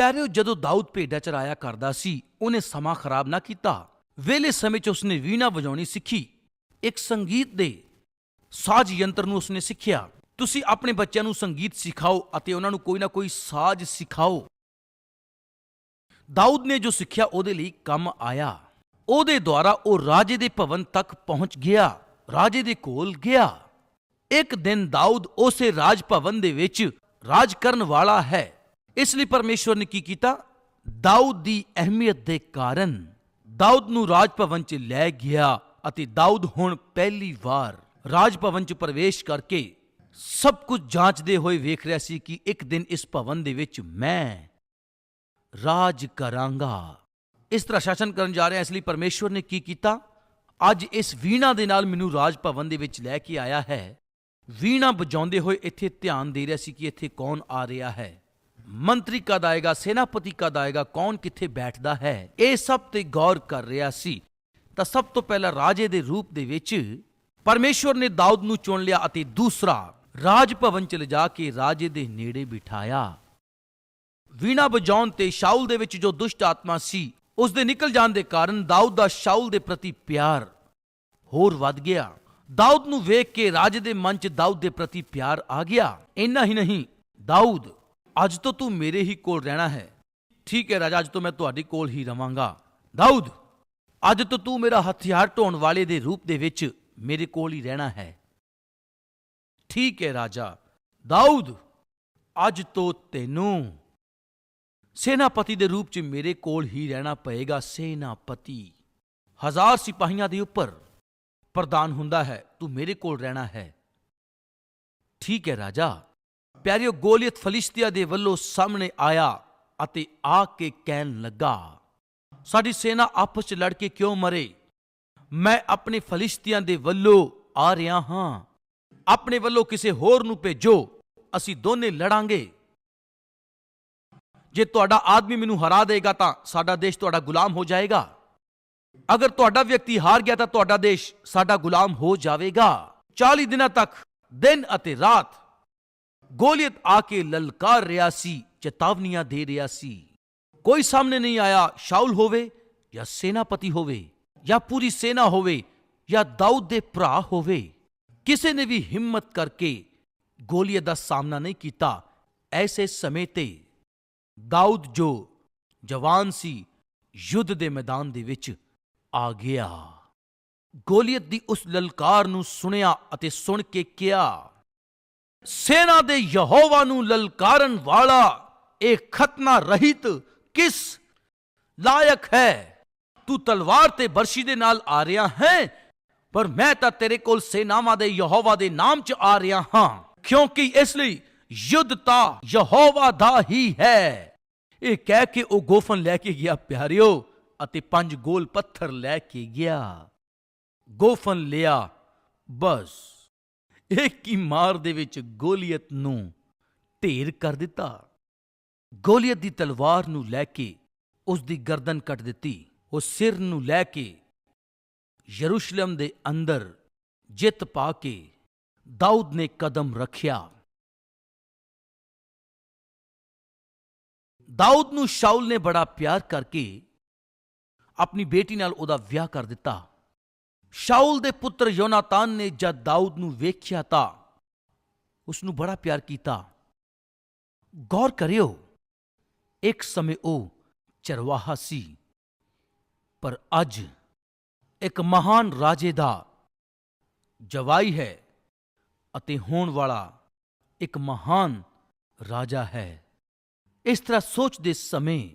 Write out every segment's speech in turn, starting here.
ਪਿਆਰਿਓ, ਜਦੋਂ ਦਾਊਦ ਭੇਡਾਂ ਚਰਾਇਆ ਕਰਦਾ ਸੀ, ਉਹਨੇ ਸਮਾਂ ਖਰਾਬ ਨਾ ਕੀਤਾ। ਵੇਲੇ ਸਮੇਂ 'ਚ ਉਸਨੇ ਵੀਣਾ ਵਜਾਉਣੀ ਸਿੱਖੀ। ਇੱਕ ਸੰਗੀਤ ਦੇ ਸਾਜ਼ ਯੰਤਰ ਨੂੰ ਉਸਨੇ ਸਿੱਖਿਆ। ਤੁਸੀਂ ਆਪਣੇ ਬੱਚਿਆਂ ਨੂੰ ਸੰਗੀਤ ਸਿਖਾਓ ਅਤੇ ਉਹਨਾਂ ਨੂੰ ਕੋਈ ਨਾ ਕੋਈ ਸਾਜ਼ ਸਿਖਾਓ। ਦਾਊਦ ਨੇ ਜੋ ਸਿੱਖਿਆ, ਉਹਦੇ ਲਈ ਕੰਮ ਆਇਆ। ਉਹਦੇ ਦੁਆਰਾ ਉਹ ਰਾਜੇ ਦੇ ਭਵਨ ਤੱਕ ਪਹੁੰਚ ਗਿਆ। ਰਾਜੇ ਦੇ ਕੋਲ ਗਿਆ। ਇੱਕ ਦਿਨ ਦਾਊਦ ਉਸੇ ਰਾਜ ਭਵਨ ਦੇ ਵਿੱਚ ਰਾਜ ਕਰਨ ਵਾਲਾ ਹੈ। ਇਸ ਲਈ ਪਰਮੇਸ਼ਵਰ ਨੇ ਕੀ ਕੀਤਾ? ਦਾਊਦ ਦੀ ਅਹਿਮੀਅਤ ਦੇ ਕਾਰਨ ਦਾਊਦ ਨੂੰ ਰਾਜ ਭਵਨ 'ਚ ਲੈ ਗਿਆ ਅਤੇ ਦਾਊਦ ਹੁਣ ਪਹਿਲੀ ਵਾਰ ਰਾਜ ਭਵਨ 'ਚ ਪ੍ਰਵੇਸ਼ ਕਰਕੇ ਸਭ ਕੁਝ ਜਾਂਚਦੇ ਹੋਏ ਵੇਖ ਰਿਹਾ ਸੀ ਕਿ ਇੱਕ ਦਿਨ ਇਸ ਭਵਨ ਦੇ ਵਿੱਚ ਮੈਂ ਰਾਜ ਕਰਾਂਗਾ। ਇਸ ਤਰ੍ਹਾਂ ਸ਼ਾਸਨ ਕਰਨ ਜਾ ਰਿਹਾ, ਇਸ ਲਈ ਪਰਮੇਸ਼ਵਰ ਨੇ ਕੀ ਕੀਤਾ? ਅੱਜ ਇਸ ਵੀਣਾ ਦੇ ਨਾਲ ਮੈਨੂੰ ਰਾਜ ਭਵਨ ਦੇ ਵਿੱਚ ਲੈ ਕੇ ਆਇਆ ਹੈ। ਵੀਣਾ ਵਜਾਉਂਦੇ ਹੋਏ ਇੱਥੇ ਧਿਆਨ ਦੇ ਰਿਹਾ ਸੀ ਕਿ ਇੱਥੇ ਕੌਣ ਆ ਰਿਹਾ ਹੈ। ਮੰਤਰੀ ਕਦ ਆਏਗਾ, ਸੈਨਾਪਤੀ ਕਦ ਆਏਗਾ, ਕੌਣ ਕਿੱਥੇ ਬੈਠਦਾ ਹੈ, ਇਹ ਸਭ ਤੇ ਗੌਰ ਕਰ ਰਿਹਾ ਸੀ। ਤਾਂ ਸਭ ਤੋਂ ਪਹਿਲਾਂ ਰਾਜੇ ਦੇ ਰੂਪ ਦੇ ਵਿੱਚ ਪਰਮੇਸ਼ਵਰ ਨੇ ਦਾਊਦ ਨੂੰ ਚੁਣ ਲਿਆ ਅਤੇ ਦੂਸਰਾ ਰਾਜ ਭਵਨ ਚ ਲਿਜਾ ਕੇ ਰਾਜੇ ਦੇ ਨੇੜੇ ਬਿਠਾਇਆ। ਵੀਣਾ ਵਜਾਉਣ ਤੇ ਸ਼ਾਉਲ ਦੇ ਵਿੱਚ ਜੋ ਦੁਸ਼ਟ ਆਤਮਾ ਸੀ, ਉਸ ਦੇ ਨਿਕਲ ਜਾਣ ਦੇ ਕਾਰਨ ਦਾਊਦ ਦਾ ਸ਼ਾਉਲ ਦੇ ਪ੍ਰਤੀ ਪਿਆਰ ਹੋਰ ਵੱਧ ਗਿਆ। ਦਾਊਦ ਨੂੰ ਵੇਖ ਕੇ ਰਾਜੇ ਦੇ ਮਨ 'ਚ ਦਾਊਦ ਦੇ ਪ੍ਰਤੀ ਪਿਆਰ ਆ ਗਿਆ। ਇੰਨਾ ਹੀ ਨਹੀਂ, ਦਾਊਦ ਅੱਜ ਤੋਂ ਤੂੰ ਮੇਰੇ ਹੀ ਕੋਲ ਰਹਿਣਾ ਹੈ। ਠੀਕ ਹੈ ਰਾਜਾ, ਅੱਜ ਤੋਂ ਮੈਂ ਤੁਹਾਡੇ ਕੋਲ ਹੀ ਰਵਾਂਗਾ। ਦਾਊਦ, ਅੱਜ ਤੋਂ ਤੂੰ ਮੇਰਾ ਹਥਿਆਰ ਢੋਣ ਵਾਲੇ ਦੇ ਰੂਪ ਦੇ ਵਿੱਚ ਮੇਰੇ ਕੋਲ ਹੀ ਰਹਿਣਾ ਹੈ। ਠੀਕ ਹੈ ਰਾਜਾ। ਦਾਊਦ, ਅੱਜ ਤੋਂ ਤੈਨੂੰ ਸੈਨਾਪਤੀ ਦੇ ਰੂਪ 'ਚ ਮੇਰੇ ਕੋਲ ਹੀ ਰਹਿਣਾ ਪਏਗਾ। ਸੈਨਾਪਤੀ, ਹਜ਼ਾਰ ਸਿਪਾਹੀਆਂ ਦੇ ਉੱਪਰ ਪ੍ਰਧਾਨ ਹੁੰਦਾ ਹੈ। ਤੂੰ ਮੇਰੇ ਕੋਲ ਰਹਿਣਾ ਹੈ। ਠੀਕ ਹੈ ਰਾਜਾ। ਪਿਆਰਿਓ ਗੋਲੀਅਤ ਫਲਿਸਤੀਆ ਦੇ ਵੱਲੋਂ ਸਾਹਮਣੇ ਆਇਆ ਅਤੇ ਆ ਕੇ ਕਹਿਣ ਲੱਗਾ, ਸਾਡੀ ਸੈਨਾ ਆਪਸ 'ਚ ਲੜ ਕੇ ਕਿਉਂ ਮਰੇ? ਮੈਂ ਆਪਣੇ ਫਲਿਸਤੀਆਂ ਦੇ ਵੱਲੋਂ ਆ ਰਿਹਾ ਹਾਂ। ਆਪਣੇ ਵੱਲੋਂ ਕਿਸੇ ਹੋਰ ਨੂੰ ਭੇਜੋ। ਅਸੀਂ ਦੋਨੇ ਲੜਾਂਗੇ। ਜੇ ਤੁਹਾਡਾ ਆਦਮੀ ਮੈਨੂੰ ਹਰਾ ਦੇਗਾ ਤਾਂ ਸਾਡਾ ਦੇਸ਼ ਤੁਹਾਡਾ ਗੁਲਾਮ ਹੋ ਜਾਏਗਾ। ਅਗਰ ਤੁਹਾਡਾ ਵਿਅਕਤੀ ਹਾਰ ਗਿਆ ਤਾਂ ਤੁਹਾਡਾ ਦੇਸ਼ ਸਾਡਾ ਗੁਲਾਮ ਹੋ ਜਾਵੇਗਾ। 40 ਦਿਨਾਂ ਤੱਕ, ਦਿਨ ਅਤੇ ਰਾਤ ਗੋਲੀਅਤ ਆ ਕੇ ਲਲਕਾਰ ਰਿਹਾ ਸੀ, ਚੇਤਾਵਨੀਆਂ ਦੇ ਰਿਹਾ ਸੀ। ਕੋਈ ਸਾਹਮਣੇ ਨਹੀਂ ਆਇਆ ਸ਼ਾਉਲ ਹੋਵੇ ਜਾਂ ਸੈਨਾਪਤੀ ਹੋਵੇ ਜਾਂ ਪੂਰੀ ਸੈਨਾ ਹੋਵੇ ਜਾਂ ਦਾਊਦ ਦੇ ਭਰਾ ਹੋਵੇ। ਕਿਸੇ ਨੇ ਵੀ ਹਿੰਮਤ ਕਰਕੇ ਗੋਲੀਅਤ ਦਾ ਸਾਹਮਣਾ ਨਹੀਂ ਕੀਤਾ ਐਸੇ ਸਮੇਂ ਤੇ ਦਾਊਦ ਜੋ ਜਵਾਨ ਸੀ, ਯੁੱਧ ਦੇ ਮੈਦਾਨ ਦੇ ਵਿੱਚ ਆ ਗਿਆ। ਗੋਲੀਅਤ ਦੀ ਉਸ ਲਲਕਾਰ ਨੂੰ ਸੁਣਿਆ ਅਤੇ ਸੁਣ ਕੇ ਕਿਹਾ ਸੈਨਾ ਦੇ ਯਹੋਵਾ ਨੂੰ ਲਲਕਾਰਨ ਵਾਲਾ ਇਹ ਖਤਨਾ ਰਹਿਤ ਕਿਸ ਲਾਇਕ ਹੈ? ਤੂੰ ਤਲਵਾਰ ਤੇ ਬਰਸ਼ੀ ਦੇ ਨਾਲ ਆ ਰਿਹਾ ਹੈ, ਪਰ ਮੈਂ ਤਾਂ ਤੇਰੇ ਕੋਲ ਸੈਨਾਵਾਂ ਦੇ ਯਹੋਵਾ ਦੇ ਨਾਮ 'ਚ ਆ ਰਿਹਾ ਹਾਂ, ਕਿਉਂਕਿ ਇਸ ਲਈ ਯੁੱਧ ਤਾਂ ਯਹੋਵਾ ਦਾ ਹੀ ਹੈ। ਇਹ ਕਹਿ ਕੇ ਉਹ ਗੋਫਨ ਲੈ ਕੇ ਗਿਆ, ਪਿਆਰਿਓ, ਅਤੇ ਪੰਜ ਗੋਲ ਪੱਥਰ ਲੈ ਕੇ ਗਿਆ। ਗੋਫਨ ਲਿਆ, ਬਸ। ਇੱਕ ਹੀ ਮਾਰ ਦੇ ਵਿੱਚ ਗੋਲੀਅਤ ਨੂੰ ਢੇਰ ਕਰ ਦਿੱਤਾ? ਗੋਲੀਅਤ ਦੀ ਤਲਵਾਰ ਨੂੰ ਲੈ ਕੇ ਉਸ ਦੀ ਗਰਦਨ ਕੱਟ ਦਿੱਤੀ। ਉਹ ਸਿਰ ਨੂੰ ਲੈ ਕੇ ਯਰੂਸ਼ਲਮ ਦੇ ਅੰਦਰ ਜਿੱਤ ਪਾ ਕੇ ਦਾਊਦ ਨੇ ਕਦਮ ਰੱਖਿਆ। ਦਾਊਦ ਨੂੰ ਸ਼ਾਉਲ ਨੇ ਬੜਾ ਪਿਆਰ ਕਰਕੇ ਆਪਣੀ ਬੇਟੀ ਨਾਲ ਉਹਦਾ ਵਿਆਹ ਕਰ ਦਿੱਤਾ। ਸ਼ਾਉਲ ਦੇ ਪੁੱਤਰ ਯੋਨਾਤਾਨ ਨੇ ਜਦ ਦਾਊਦ ਨੂੰ ਵੇਖਿਆ ਤਾਂ ਉਸ ਨੂੰ ਬੜਾ ਪਿਆਰ ਕੀਤਾ ਗੌਰ ਕਰਿਓ ਇੱਕ ਸਮੇਂ ਉਹ ਚਰਵਾਹਾ ਸੀ ਪਰ ਅੱਜ ਇੱਕ ਮਹਾਨ ਰਾਜੇ ਦਾ ਜਵਾਈ ਹੈ ਅਤੇ ਹੋਣ ਵਾਲਾ ਇੱਕ ਮਹਾਨ ਰਾਜਾ ਹੈ ਇਸ ਤਰ੍ਹਾਂ ਸੋਚਦੇ ਸਮੇਂ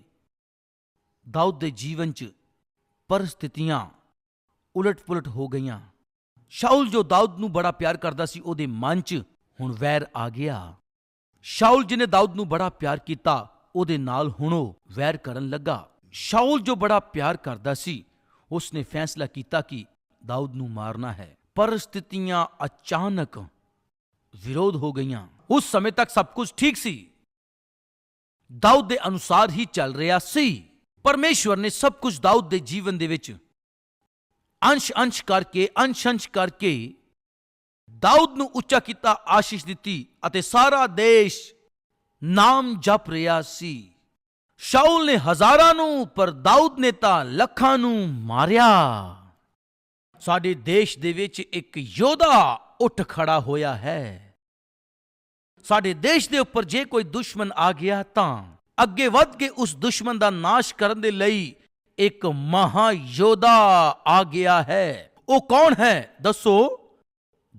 ਦਾਊਦ ਦੇ ਜੀਵਨ 'ਚ ਪਰਿਸਥਿਤੀਆਂ ਉਲਟ-ਪੁਲਟ ਹੋ ਗਈਆਂ। ਸ਼ਾਉਲ ਜੋ ਦਾਊਦ ਨੂੰ ਬੜਾ ਪਿਆਰ ਕਰਦਾ ਸੀ, ਉਹਦੇ ਮਨ 'ਚ ਹੁਣ ਵੈਰ ਆ ਗਿਆ। ਸ਼ਾਉਲ ਜਿਹਨੇ ਦਾਊਦ ਨੂੰ ਬੜਾ ਪਿਆਰ ਕੀਤਾ, ਉਹਦੇ ਨਾਲ ਹੁਣ ਉਹ ਵੈਰ ਕਰਨ ਲੱਗਾ। ਸ਼ਾਉਲ ਜੋ ਬੜਾ ਪਿਆਰ ਕਰਦਾ ਸੀ, ਉਸਨੇ ਫੈਸਲਾ ਕੀਤਾ ਕਿ ਦਾਊਦ ਨੂੰ ਮਾਰਨਾ ਹੈ। ਪਰ ਸਥਿਤੀਆਂ ਅਚਾਨਕ ਵਿਰੋਧ ਹੋ ਗਈਆਂ। ਉਸ ਸਮੇਂ ਤੱਕ ਸਭ ਕੁਝ ਠੀਕ ਸੀ। ਦਾਊਦ ਦੇ ਅਨੁਸਾਰ ਹੀ ਚੱਲ ਰਿਹਾ ਸੀ। ਪਰਮੇਸ਼ਵਰ ਨੇ ਸਭ ਕੁਝ ਦਾਊਦ ਦੇ ਜੀਵਨ ਦੇ ਵਿੱਚ ਅੰਸ਼ ਅੰਸ਼ ਕਰਕੇ, ਅੰਸ਼ ਅੰਸ਼ ਕਰਕੇ ਦਾਊਦ ਨੂੰ ਉੱਚਾ ਕੀਤਾ, ਆਸ਼ੀਸ਼ ਦਿੱਤੀ ਅਤੇ ਸਾਰਾ ਦੇਸ਼ ਨਾਮ ਜਪ ਰਿਹਾ ਸੀ। ਸ਼ਾਉਲ ਨੇ ਹਜ਼ਾਰਾਂ ਨੂੰ, ਪਰ ਦਾਊਦ ਨੇ ਤਾਂ ਲੱਖਾਂ ਨੂੰ ਮਾਰਿਆ। ਸਾਡੇ ਦੇਸ਼ ਦੇ ਵਿੱਚ ਇੱਕ ਯੋਧਾ ਉੱਠ ਖੜਾ ਹੋਇਆ ਹੈ। ਸਾਡੇ ਦੇਸ਼ ਦੇ ਉੱਪਰ ਜੇ ਕੋਈ ਦੁਸ਼ਮਣ ਆ ਗਿਆ ਤਾਂ ਅੱਗੇ ਵੱਧ ਕੇ ਉਸ ਦੁਸ਼ਮਣ ਦਾ ਨਾਸ਼ ਕਰਨ ਦੇ ਲਈ ਇੱਕ ਮਹਾ ਯੋਧਾ ਆ ਗਿਆ ਹੈ। ਉਹ ਕੌਣ ਹੈ? ਦੱਸੋ।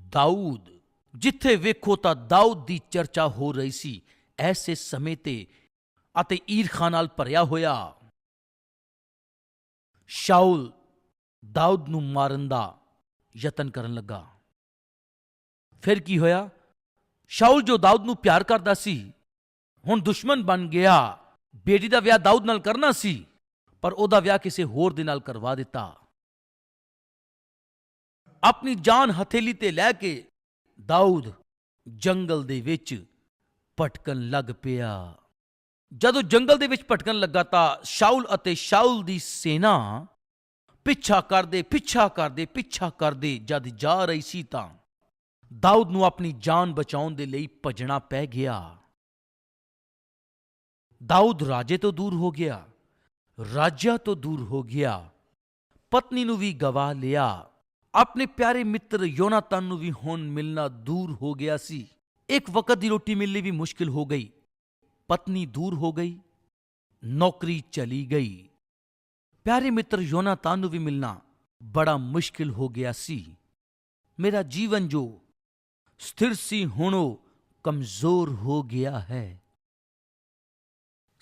ਦਾਊਦ। ਜਿੱਥੇ ਵੇਖੋ ਤਾਂ ਦਾਊਦ ਦੀ ਚਰਚਾ ਹੋ ਰਹੀ ਸੀ। ਐਸੇ ਸਮੇਂ ਤੇ ਅਤੇ ਈਰਖਾ ਨਾਲ ਭਰਿਆ ਹੋਇਆ। ਸ਼ਾਉਲ ਦਾਊਦ ਨੂੰ ਮਾਰਨ ਦਾ ਯਤਨ ਕਰਨ ਲੱਗਾ। ਫਿਰ ਕੀ ਹੋਇਆ? ਸ਼ਾਉਲ ਜੋ ਦਾਊਦ ਨੂੰ ਪਿਆਰ ਕਰਦਾ ਸੀ, ਹੁਣ ਦੁਸ਼ਮਣ ਬਣ ਗਿਆ। ਬੇਟੀ ਦਾ ਵਿਆਹ ਦਾਊਦ ਨਾਲ ਕਰਨਾ ਸੀ। ਪਰ ਉਹਦਾ ਵਿਆਹ ਕਿਸੇ ਹੋਰ ਦੇ ਨਾਲ ਕਰਵਾ ਦਿੱਤਾ। ਆਪਣੀ ਜਾਨ ਹਥੇਲੀ ਤੇ ਲੈ ਕੇ ਦਾਊਦ ਜੰਗਲ ਦੇ ਵਿੱਚ ਭਟਕਣ ਲੱਗ ਪਿਆ। ਜਦੋਂ ਜੰਗਲ ਦੇ ਵਿੱਚ ਭਟਕਣ ਲੱਗਾ ਤਾਂ ਸ਼ਾਉਲ ਅਤੇ ਸ਼ਾਉਲ ਦੀ ਸੈਨਾ ਪਿੱਛਾ ਕਰਦੇ ਪਿੱਛਾ ਕਰਦੇ ਪਿੱਛਾ ਕਰਦੇ ਜਦ ਜਾ ਰਹੀ ਸੀ ਤਾਂ ਦਾਊਦ ਨੂੰ ਆਪਣੀ ਜਾਨ ਬਚਾਉਣ ਦੇ ਲਈ ਭਜਣਾ ਪੈ ਗਿਆ। ਦਾਊਦ ਰਾਜੇ ਤੋਂ ਦੂਰ ਹੋ ਗਿਆ। ਰਾਜਿਆਂ ਤੋਂ ਦੂਰ ਹੋ ਗਿਆ ਪਤਨੀ ਨੂੰ ਵੀ ਗਵਾ ਲਿਆ ਆਪਣੇ ਪਿਆਰੇ ਮਿੱਤਰ ਯੋਨਾਤਨ ਨੂੰ ਵੀ ਹੁਣ ਮਿਲਣਾ ਦੂਰ ਹੋ ਗਿਆ ਸੀ ਇੱਕ ਵਕਤ ਦੀ ਰੋਟੀ ਮਿਲਣੀ ਵੀ ਮੁਸ਼ਕਿਲ ਹੋ ਗਈ ਪਤਨੀ ਦੂਰ ਹੋ ਗਈ ਨੌਕਰੀ ਚਲੀ ਗਈ ਪਿਆਰੇ ਮਿੱਤਰ ਯੋਨਾਤਾਨ ਨੂੰ ਵੀ ਮਿਲਣਾ ਬੜਾ ਮੁਸ਼ਕਿਲ ਹੋ ਗਿਆ ਸੀ ਮੇਰਾ ਜੀਵਨ ਜੋ ਸਥਿਰ ਸੀ ਹੁਣ ਉਹ ਕਮਜ਼ੋਰ ਹੋ ਗਿਆ ਹੈ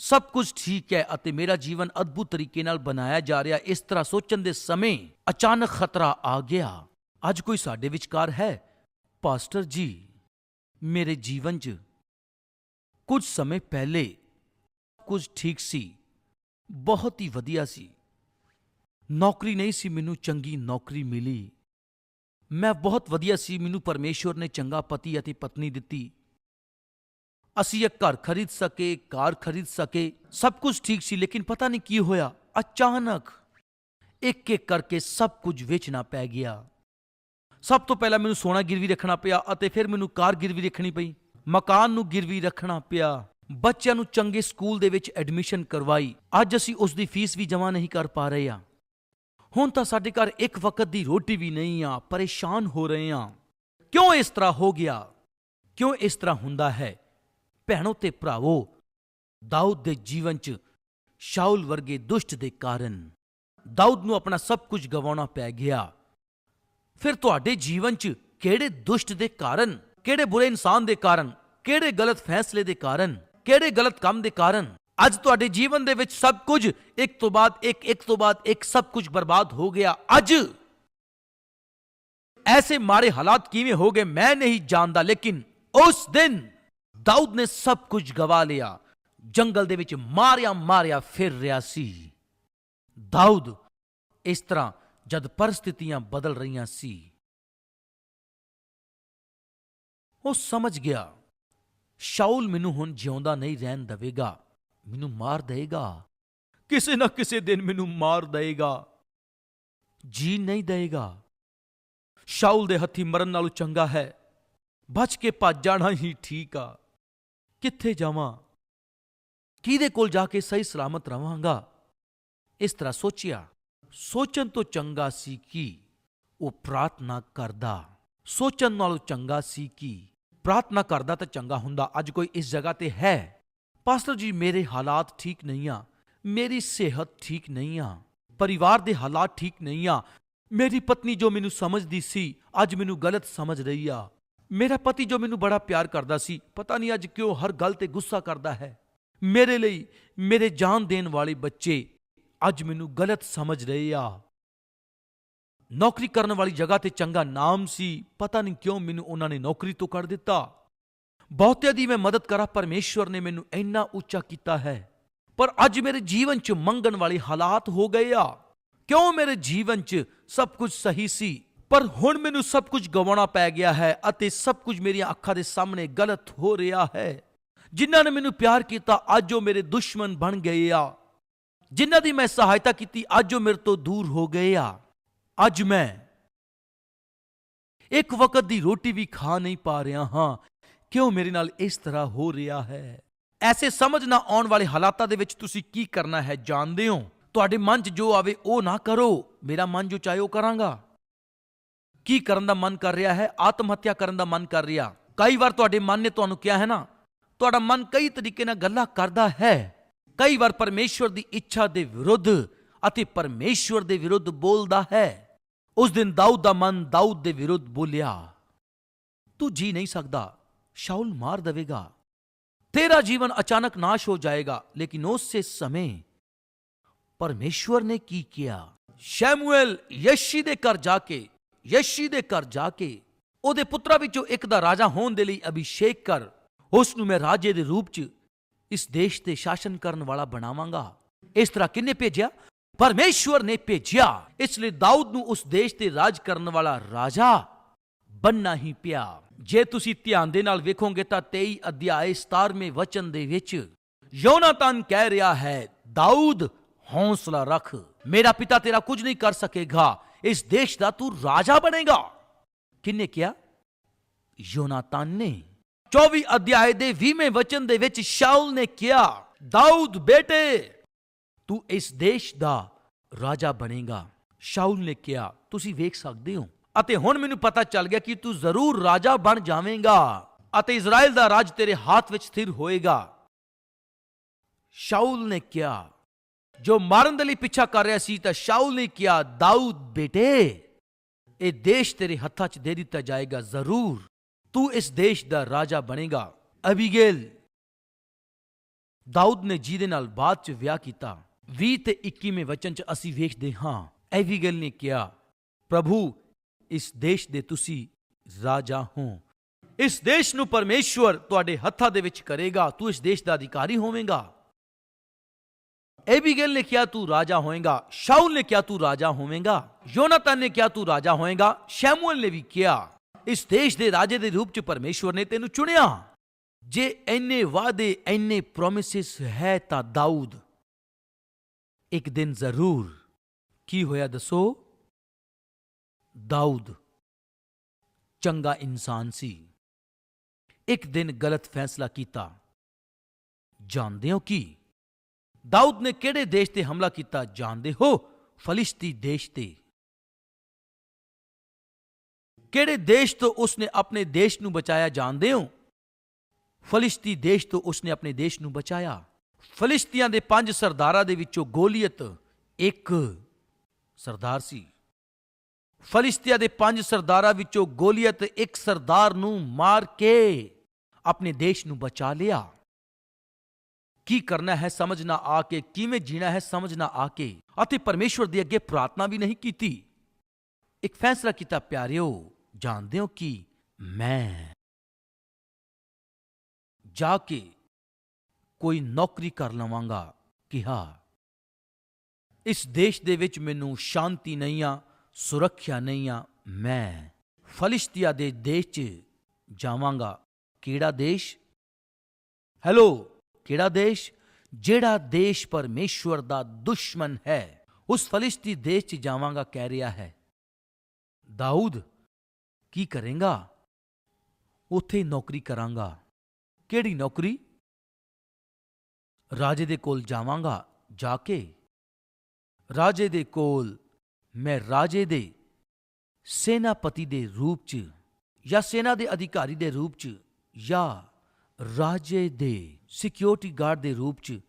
ਸਭ ਕੁਝ ਠੀਕ ਹੈ ਅਤੇ ਮੇਰਾ ਜੀਵਨ ਅਦਭੁਤ ਤਰੀਕੇ ਨਾਲ ਬਣਾਇਆ ਜਾ ਰਿਹਾ, ਇਸ ਤਰ੍ਹਾਂ ਸੋਚਣ ਦੇ ਸਮੇਂ ਅਚਾਨਕ ਖਤਰਾ ਆ ਗਿਆ। ਅੱਜ ਕੋਈ ਸਾਡੇ ਵਿਚਕਾਰ ਹੈ? ਪਾਸਟਰ ਜੀ, ਮੇਰੇ ਜੀਵਨ 'ਚ ਕੁਝ ਸਮੇਂ ਪਹਿਲੇ ਕੁਝ ਠੀਕ ਸੀ, ਬਹੁਤ ਹੀ ਵਧੀਆ ਸੀ। ਨੌਕਰੀ ਨਹੀਂ ਸੀ, ਮੈਨੂੰ ਚੰਗੀ ਨੌਕਰੀ ਮਿਲੀ। ਮੈਂ ਬਹੁਤ ਵਧੀਆ ਸੀ, ਮੈਨੂੰ ਪਰਮੇਸ਼ਵਰ ਨੇ ਚੰਗਾ ਪਤੀ ਅਤੇ ਪਤਨੀ ਦਿੱਤੀ। ਅਸੀਂ ਇੱਕ ਘਰ ਖਰੀਦ ਸਕੇ, ਕਾਰ ਖਰੀਦ ਸਕੇ, ਸਭ ਕੁਝ ਠੀਕ ਸੀ, ਲੇਕਿਨ ਪਤਾ ਨਹੀਂ ਕੀ ਹੋਇਆ, ਅਚਾਨਕ ਇੱਕ ਇੱਕ ਕਰਕੇ ਸਭ ਕੁਝ ਵੇਚਣਾ ਪੈ ਗਿਆ। ਸਭ ਤੋਂ ਪਹਿਲਾਂ ਮੈਨੂੰ ਸੋਨਾ ਗਿਰਵੀ ਰੱਖਣਾ ਪਿਆ ਅਤੇ ਫਿਰ ਮੈਨੂੰ ਕਾਰ ਗਿਰਵੀ ਰੱਖਣੀ ਪਈ, ਮਕਾਨ ਨੂੰ ਗਿਰਵੀ ਰੱਖਣਾ ਪਿਆ। ਬੱਚਿਆਂ ਨੂੰ ਚੰਗੇ ਸਕੂਲ ਦੇ ਵਿੱਚ ਐਡਮਿਸ਼ਨ ਕਰਵਾਈ। ਅੱਜ ਅਸੀਂ ਉਸ ਦੀ ਫੀਸ ਵੀ ਜਮ੍ਹਾਂ ਨਹੀਂ ਕਰ ਪਾ ਰਹੇ ਹਾਂ। ਹੁਣ ਤਾਂ ਸਾਡੇ ਘਰ ਇੱਕ ਵਕਤ ਦੀ ਰੋਟੀ ਵੀ ਨਹੀਂ ਆ, ਪਰੇਸ਼ਾਨ ਹੋ ਰਹੇ ਹਾਂ। ਕਿਉਂ ਇਸ ਤਰ੍ਹਾਂ ਹੋ ਗਿਆ? ਕਿਉਂ ਇਸ ਤਰ੍ਹਾਂ ਹੁੰਦਾ ਹੈ? ਭੈਣੋ ਤੇ ਭਰਾਵੋ, ਦਾਊਦ ਦੇ ਜੀਵਨ 'ਚ ਸ਼ਾਉਲ ਵਰਗੇ ਦੁਸ਼ਟ ਦੇ ਕਾਰਨ ਦਾਊਦ ਨੂੰ ਆਪਣਾ ਸਭ ਕੁਝ ਗਵਾਉਣਾ ਪੈ ਗਿਆ। ਫਿਰ ਤੁਹਾਡੇ ਜੀਵਨ 'ਚ ਕਿਹੜੇ ਦੁਸ਼ਟ ਦੇ ਕਾਰਨ, ਕਿਹੜੇ ਬੁਰੇ ਇਨਸਾਨ ਦੇ ਕਾਰਨ, ਕਿਹੜੇ ਗਲਤ ਫੈਸਲੇ ਦੇ ਕਾਰਨ, ਕਿਹੜੇ ਗਲਤ ਕੰਮ ਦੇ ਕਾਰਨ ਅੱਜ ਤੁਹਾਡੇ ਜੀਵਨ ਦੇ ਵਿੱਚ ਸਭ ਕੁਝ ਇੱਕ ਤੋਂ ਬਾਅਦ ਇੱਕ ਇੱਕ ਤੋਂ ਬਾਅਦ ਇੱਕ ਸਭ ਕੁਝ ਬਰਬਾਦ ਹੋ ਗਿਆ। ਅੱਜ ਐਸੇ ਮਾਰੇ ਹਾਲਾਤ ਕਿਵੇਂ ਹੋ ਗਏ ਮੈਂ ਨਹੀਂ ਜਾਣਦਾ ਲੇਕਿਨ ਉਸ ਦਿਨ ਦਾਊਦ ਨੇ ਸਭ ਕੁਝ ਗਵਾ ਲਿਆ। ਜੰਗਲ ਦੇ ਵਿੱਚ ਮਾਰਿਆ ਮਾਰਿਆ, ਫਿਰ ਰਿਹਾ ਸੀ। ਦਾਊਦ ਇਸ ਤਰ੍ਹਾਂ ਜਦ ਪਰਿਸਥਿਤੀਆਂ ਬਦਲ ਰਹੀਆਂ ਸੀ। ਉਹ ਸਮਝ ਗਿਆ ਸ਼ਾਉਲ ਮੈਨੂੰ ਹੁਣ ਜਿਉਂਦਾ ਨਹੀਂ ਰਹਿਣ ਦੇਵੇਗਾ, ਮੈਨੂੰ ਮਾਰ ਦੇਗਾ ਕਿਸੇ ਨਾ ਕਿਸੇ ਦਿਨ ਮੈਨੂੰ ਮਾਰ ਦੇਗਾ ਜੀ ਨਹੀਂ ਦੇਗਾ ਸ਼ਾਉਲ ਦੇ ਹੱਥੀ ਮਰਨ ਨਾਲੋਂ ਚੰਗਾ ਹੈ, ਬਚ ਕੇ ਭੱਜ ਜਾਣਾ ਹੀ ਠੀਕ ਆ। ਕਿੱਥੇ ਜਾਵਾਂ? ਕਿਹਦੇ ਕੋਲ ਜਾ ਕੇ ਸਹੀ ਸਲਾਮਤ ਰਵਾਂਗਾ? ਇਸ ਤਰ੍ਹਾਂ ਸੋਚਿਆ। ਸੋਚਣ ਤੋਂ ਚੰਗਾ ਸੀ ਕਿ ਉਹ ਪ੍ਰਾਰਥਨਾ ਕਰਦਾ। ਸੋਚਣ ਨਾਲੋਂ ਚੰਗਾ ਸੀ ਕਿ ਪ੍ਰਾਰਥਨਾ ਕਰਦਾ ਤਾਂ ਚੰਗਾ ਹੁੰਦਾ। ਅੱਜ ਕੋਈ ਇਸ ਜਗ੍ਹਾ ਤੇ ਹੈ? ਪਾਸਟਰ ਜੀ, ਮੇਰੇ ਹਾਲਾਤ ਠੀਕ ਨਹੀਂ ਆ। ਮੇਰੀ ਸਿਹਤ ਠੀਕ ਨਹੀਂ ਆ। ਪਰਿਵਾਰ ਦੇ ਹਾਲਾਤ ਠੀਕ ਨਹੀਂ ਆ। ਮੇਰੀ ਪਤਨੀ ਜੋ ਮੈਨੂੰ ਸਮਝਦੀ ਸੀ, ਅੱਜ ਮੈਨੂੰ ਗਲਤ ਸਮਝ ਰਹੀ ਆ। ਮੇਰਾ ਪਤੀ ਜੋ ਮੈਨੂੰ ਬੜਾ ਪਿਆਰ ਕਰਦਾ ਸੀ, ਪਤਾ ਨਹੀਂ ਅੱਜ ਕਿਉਂ ਹਰ ਗੱਲ ਤੇ ਗੁੱਸਾ ਕਰਦਾ ਹੈ। ਮੇਰੇ ਲਈ, ਮੇਰੇ ਜਾਨ ਦੇਣ ਵਾਲੇ ਬੱਚੇ ਅੱਜ ਮੈਨੂੰ ਗਲਤ ਸਮਝ ਰਹੇ ਆ। ਨੌਕਰੀ ਕਰਨ ਵਾਲੀ ਜਗ੍ਹਾ ਤੇ ਚੰਗਾ ਨਾਮ ਸੀ, ਪਤਾ ਨਹੀਂ ਕਿਉਂ ਮੈਨੂੰ ਉਹਨਾਂ ਨੇ ਨੌਕਰੀ ਤੋਂ ਕੱਢ ਦਿੱਤਾ। ਬਹੁਤਿਆਂ ਦੀ ਮੈਂ ਮਦਦ ਕਰਾਂ, ਪਰਮੇਸ਼ਵਰ ਨੇ ਮੈਨੂੰ ਇੰਨਾ ਉੱਚਾ ਕੀਤਾ ਹੈ। ਪਰ ਅੱਜ ਮੇਰੇ ਜੀਵਨ 'ਚ ਮੰਗਣ ਵਾਲੇ ਹਾਲਾਤ ਹੋ ਗਏ ਆ। ਕਿਉਂ ਮੇਰੇ ਜੀਵਨ 'ਚ ਸਭ ਕੁਝ ਸਹੀ ਸੀ? ਪਰ ਹੁਣ ਮੈਨੂੰ ਸਭ ਕੁਝ ਗਵਾਉਣਾ ਪੈ ਗਿਆ ਹੈ ਅਤੇ ਸਭ ਕੁਝ ਮੇਰੀਆਂ ਅੱਖਾਂ ਦੇ ਸਾਹਮਣੇ ਗਲਤ ਹੋ ਰਿਹਾ ਹੈ। ਜਿਨ੍ਹਾਂ ਨੇ ਮੈਨੂੰ ਪਿਆਰ ਕੀਤਾ, ਅੱਜ ਉਹ ਮੇਰੇ ਦੁਸ਼ਮਣ ਬਣ ਗਏ ਆ। ਜਿਨ੍ਹਾਂ ਦੀ ਮੈਂ ਸਹਾਇਤਾ ਕੀਤੀ, ਅੱਜ ਉਹ ਮੇਰੇ ਤੋਂ ਦੂਰ ਹੋ ਗਏ ਆ। ਅੱਜ ਮੈਂ ਇੱਕ ਵਕਤ ਦੀ ਰੋਟੀ ਵੀ ਖਾ ਨਹੀਂ ਪਾ ਰਿਹਾ ਹਾਂ। ਕਿਉਂ ਮੇਰੇ ਨਾਲ ਇਸ ਤਰ੍ਹਾਂ ਹੋ ਰਿਹਾ ਹੈ? ਐਸੇ ਸਮਝ ਨਾ ਆਉਣ ਵਾਲੇ ਹਾਲਾਤਾਂ ਦੇ ਵਿੱਚ ਤੁਸੀਂ ਕੀ ਕਰਨਾ ਹੈ ਜਾਣਦੇ ਹੋ? ਤੁਹਾਡੇ ਮਨ 'ਚ ਜੋ ਆਵੇ ਉਹ ਨਾ ਕਰੋ। ਮੇਰਾ ਮਨ ਜੋ ਚਾਹੇ ਉਹ ਕਰਾਂਗਾ। ਕੀ ਕਰਨ ਦਾ ਮਨ ਕਰ ਰਿਹਾ ਹੈ? ਆਤਮ ਹੱਤਿਆ ਕਰਨ ਦਾ ਮਨ ਕਰ ਰਿਹਾ। ਕਈ ਵਾਰ ਤੁਹਾਡੇ ਮਨ ਨੇ ਤੁਹਾਨੂੰ ਕਿਹਾ ਹੈ ਨਾ, ਤੁਹਾਡਾ ਮਨ ਕਈ ਤਰੀਕੇ ਨਾਲ ਗੱਲਾਂ ਕਰਦਾ ਹੈ। ਕਈ ਵਾਰ ਪਰਮੇਸ਼ਵਰ ਦੀ ਇੱਛਾ ਦੇ ਵਿਰੁੱਧ ਅਤੇ ਪਰਮੇਸ਼ਵਰ ਦੇ ਵਿਰੁੱਧ ਬੋਲਦਾ ਹੈ। ਉਸ ਦਿਨ ਦਾਊਦ ਦਾ ਮਨ ਦਾਊਦ ਦੇ ਵਿਰੁੱਧ ਬੋਲਿਆ, ਤੂੰ ਜੀ ਨਹੀਂ ਸਕਦਾ ਸ਼ਾਉਲ ਮਾਰ ਦੇਵੇਗਾ। ਤੇਰਾ ਜੀਵਨ ਅਚਾਨਕ ਨਾਸ਼ ਹੋ ਜਾਏਗਾ। ਲੇਕਿਨ ਉਸੇ ਸਮੇਂ ਪਰਮੇਸ਼ਵਰ ਨੇ ਕੀ ਕੀਤਾ ਸ਼ੈਮੂਅਲ ਯਸ਼ੀ ਦੇ ਘਰ ਜਾ ਕੇ ਯਸ਼ੀ ਦੇ ਘਰ ਜਾ ਕੇ ਉਹਦੇ ਪੁੱਤਰਾਂ ਵਿੱਚੋਂ ਇੱਕ ਦਾ ਰਾਜਾ ਹੋਣ ਦੇ ਲਈ ਅਭਿਸ਼ੇਕ ਕਰ ਉਸ ਨੂੰ ਮੈਂ ਰਾਜੇ ਦੇ ਰੂਪ 'ਚ ਇਸ ਦੇਸ਼ ਤੇ ਸ਼ਾਸਨ ਕਰਨ ਵਾਲਾ ਬਣਾਵਾਂਗਾ। ਇਸ ਤਰ੍ਹਾਂ ਕਿੰਨੇ ਭੇਜਿਆ? ਪਰਮੇਸ਼ਵਰ ਨੇ ਭੇਜਿਆ। ਇਸ ਲਈ ਦਾਊਦ ਨੂੰ ਉਸ ਦੇਸ਼ ਤੇ ਰਾਜ ਕਰਨ ਵਾਲਾ ਰਾਜਾ ਬੰਨਾ ਹੀ ਪਿਆ। ਜੇ ਤੁਸੀਂ ਧਿਆਨ ਦੇ ਨਾਲ ਵੇਖੋਗੇ ਤਾਂ 23 ਅਧਿਆਏ 17ਵੇਂ ਵਚਨ ਦੇ ਵਿੱਚ ਯੋਨਾਤਨ ਕਹਿ ਰਿਹਾ ਹੈ, ਦਾਊਦ, ਹੌਸਲਾ ਰੱਖ। ਮੇਰਾ ਪਿਤਾ ਤੇਰਾ ਕੁਝ ਨਹੀਂ ਕਰ ਸਕੇਗਾ। ਇਸ ਦੇਸ਼ ਦਾ ਤੂੰ ਰਾਜਾ ਬਣੇਗਾ। ਕਿੰਨੇ ਕਿਹਾ? ਯੋਨਾਤਨ ਨੇ। 24 ਅਧਿਆਏ ਦੇ 20ਵੇਂ ਵਚਨ ਦੇ ਵਿੱਚ ਸ਼ਾਉਲ ਨੇ ਕਿਹਾ, ਦਾਊਦ ਬੇਟੇ, ਤੂੰ ਇਸ ਦੇਸ਼ ਦਾ ਰਾਜਾ ਬਣੇਗਾ। ਸ਼ਾਉਲ ਨੇ ਕਿਹਾ, ਤੁਸੀਂ ਵੇਖ ਸਕਦੇ ਹੋ ਅਤੇ ਹੁਣ ਮੈਨੂੰ ਪਤਾ ਚੱਲ ਗਿਆ ਕਿ ਤੂੰ ਜ਼ਰੂਰ ਰਾਜਾ ਬਣ ਜਾਵੇਂਗਾ ਅਤੇ ਇਜ਼ਰਾਈਲ ਦਾ ਰਾਜ ਤੇਰੇ ਹੱਥ ਵਿੱਚ ਸਥਿਰ ਹੋਏਗਾ। ਸ਼ਾਉਲ ਨੇ ਕਿਹਾ ਜੋ ਮਾਰਨ ਦੇ ਲਈ ਪਿੱਛਾ ਕਰ ਰਿਹਾ ਸੀ ਤਾਂ ਸ਼ਾਉਲ ਨੇ ਕਿਹਾ, ਦਾਊਦ ਬੇਟੇ, ਇਹ ਦੇਸ਼ ਤੇਰੇ ਹੱਥਾਂ 'ਚ ਦੇ ਦਿੱਤਾ ਜਾਏਗਾ, ਜ਼ਰੂਰ। ਤੂੰ ਇਸ ਦੇਸ਼ ਦਾ ਰਾਜਾ ਬਣੇਗਾ। ਅਬੀਗੇਲ ਦਾਊਦ ਨੇ ਜਿਹਦੇ ਨਾਲ ਬਾਅਦ 'ਚ ਵਿਆਹ ਕੀਤਾ 20 ਤੇ 21ਵੇਂ ਵਚਨ 'ਚ ਅਸੀਂ ਵੇਖਦੇ ਹਾਂ। ਐਵੀਗੇਲ ਨੇ ਕਿਹਾ, ਪ੍ਰਭੂ, ਇਸ ਦੇਸ਼ ਦੇ ਤੁਸੀਂ ਰਾਜਾ ਹੋ। ਇਸ ਦੇਸ਼ ਨੂੰ ਪਰਮੇਸ਼ਵਰ ਤੁਹਾਡੇ ਹੱਥਾਂ ਦੇ ਵਿੱਚ ਕਰੇਗਾ। ਤੂੰ ਇਸ ਦੇਸ਼ ਦਾ ਅਧਿਕਾਰੀ ਹੋਵੇਂਗਾ। ਐਬੀਗੇਲ ਨੇ ਕਿਹਾ ਤੂੰ ਰਾਜਾ ਹੋਏਗਾ ਸ਼ਾਉਲ ਨੇ ਕਿਹਾ ਤੂੰ ਰਾਜਾ ਹੋਵੇਂਗਾ ਯੋਨਾਤਨ ਨੇ ਕਿਹਾ ਤੂੰ ਰਾਜਾ ਹੋਏਗਾ ਸ਼ੈਮੂਅਲ ਨੇ ਵੀ ਕਿਹਾ ਇਸ ਦੇਸ਼ ਦੇ ਰਾਜੇ ਦੇ ਰੂਪ ਚ ਪਰਮੇਸ਼ਵਰ ਨੇ ਤੈਨੂੰ ਚੁਣਿਆ ਜੇ ਐਨੇ ਵਾਅਦੇ ਐਨੇ ਪ੍ਰੋਮਿਸਿਸ ਹੈ ਤਾਂ ਦਾਊਦ ਇੱਕ ਦਿਨ ਜ਼ਰੂਰ ਕੀ ਹੋਇਆ ਦੱਸੋ ਦਾਊਦ ਚੰਗਾ ਇਨਸਾਨ ਸੀ ਇੱਕ ਦਿਨ ਗਲਤ ਫੈਸਲਾ ਕੀਤਾ ਜਾਣਦੇ ਹੋ ਕੀ ਦਾਊਦ ਨੇ ਕਿਹੜੇ ਦੇਸ਼ ਤੇ ਹਮਲਾ ਕੀਤਾ ਜਾਣਦੇ ਹੋ? ਫਲਿਸਤੀ ਦੇਸ਼ ਤੇ। ਕਿਹੜੇ ਦੇਸ਼ ਤੋਂ ਉਸਨੇ ਆਪਣੇ ਦੇਸ਼ ਨੂੰ ਬਚਾਇਆ ਜਾਣਦੇ ਹੋ? ਫਲਿਸਤੀ ਦੇਸ਼ ਤੋਂ ਉਸਨੇ ਆਪਣੇ ਦੇਸ਼ ਨੂੰ ਬਚਾਇਆ। ਫਲਿਸਤੀਆਂ ਦੇ ਪੰਜ ਸਰਦਾਰਾਂ ਦੇ ਵਿੱਚੋਂ ਗੋਲੀਅਤ ਇੱਕ ਸਰਦਾਰ ਸੀ। ਫਲਿਸਤੀਆਂ ਦੇ ਪੰਜ ਸਰਦਾਰਾਂ ਵਿੱਚੋਂ ਗੋਲੀਅਤ ਇੱਕ ਸਰਦਾਰ ਨੂੰ ਮਾਰ ਕੇ ਆਪਣੇ ਦੇਸ਼ ਨੂੰ ਬਚਾ ਲਿਆ। ਕੀ ਕਰਨਾ ਹੈ ਸਮਝ ਨਾ ਆ ਕੇ, ਕਿਵੇਂ ਜੀਣਾ ਹੈ ਸਮਝ ਨਾ ਆ ਕੇ। ਅਤੇ ਪਰਮੇਸ਼ਵਰ ਦੇ ਅੱਗੇ ਪ੍ਰਾਰਥਨਾ ਵੀ ਨਹੀਂ ਕੀਤੀ। ਇੱਕ ਫੈਸਲਾ ਕੀਤਾ, ਪਿਆਰਿਓ, ਜਾਣਦੇ ਹੋ ਕਿ ਮੈਂ ਜਾ ਕੇ ਕੋਈ ਨੌਕਰੀ ਕਰ ਲਵਾਂਗਾ, ਕਿਹਾ, ਇਸ ਦੇਸ਼ ਦੇ ਵਿੱਚ ਮੈਨੂੰ ਸ਼ਾਂਤੀ ਨਹੀਂ ਆ, ਸੁਰੱਖਿਆ ਨਹੀਂ ਆ, ਮੈਂ ਫਲਿਸਤੀਆ ਦੇ ਦੇਸ਼ 'ਚ ਜਾਵਾਂਗਾ। ਕਿਹੜਾ ਦੇਸ਼? ਹੈਲੋ ਕਿਹੜਾ ਦੇਸ਼? ਜਿਹੜਾ ਦੇਸ਼ ਪਰਮੇਸ਼ਵਰ ਦਾ ਦੁਸ਼ਮਣ ਹੈ। ਉਸ ਫਲਿਸਤੀ ਦੇਸ਼ 'ਚ ਜਾਵਾਂਗਾ, ਕਹਿ ਰਿਹਾ ਹੈ। ਦਾਊਦ, ਕੀ ਕਰੇਗਾ? ਉੱਥੇ ਨੌਕਰੀ ਕਰਾਂਗਾ। ਕਿਹੜੀ ਨੌਕਰੀ? ਰਾਜੇ ਦੇ ਕੋਲ ਜਾਵਾਂਗਾ, ਜਾ ਕੇ। ਰਾਜੇ ਦੇ ਕੋਲ ਮੈਂ ਰਾਜੇ ਦੇ ਸੈਨਾਪਤੀ ਦੇ ਰੂਪ 'ਚ ਜਾਂ ਸੈਨਾ ਦੇ ਅਧਿਕਾਰੀ ਦੇ ਰੂਪ 'ਚ ਜਾਂ ਰਾਜੇ ਦੇ ਸਿਕਿਉਰਿਟੀ ਗਾਰਡ ਦੇ ਰੂਪ 'ਚ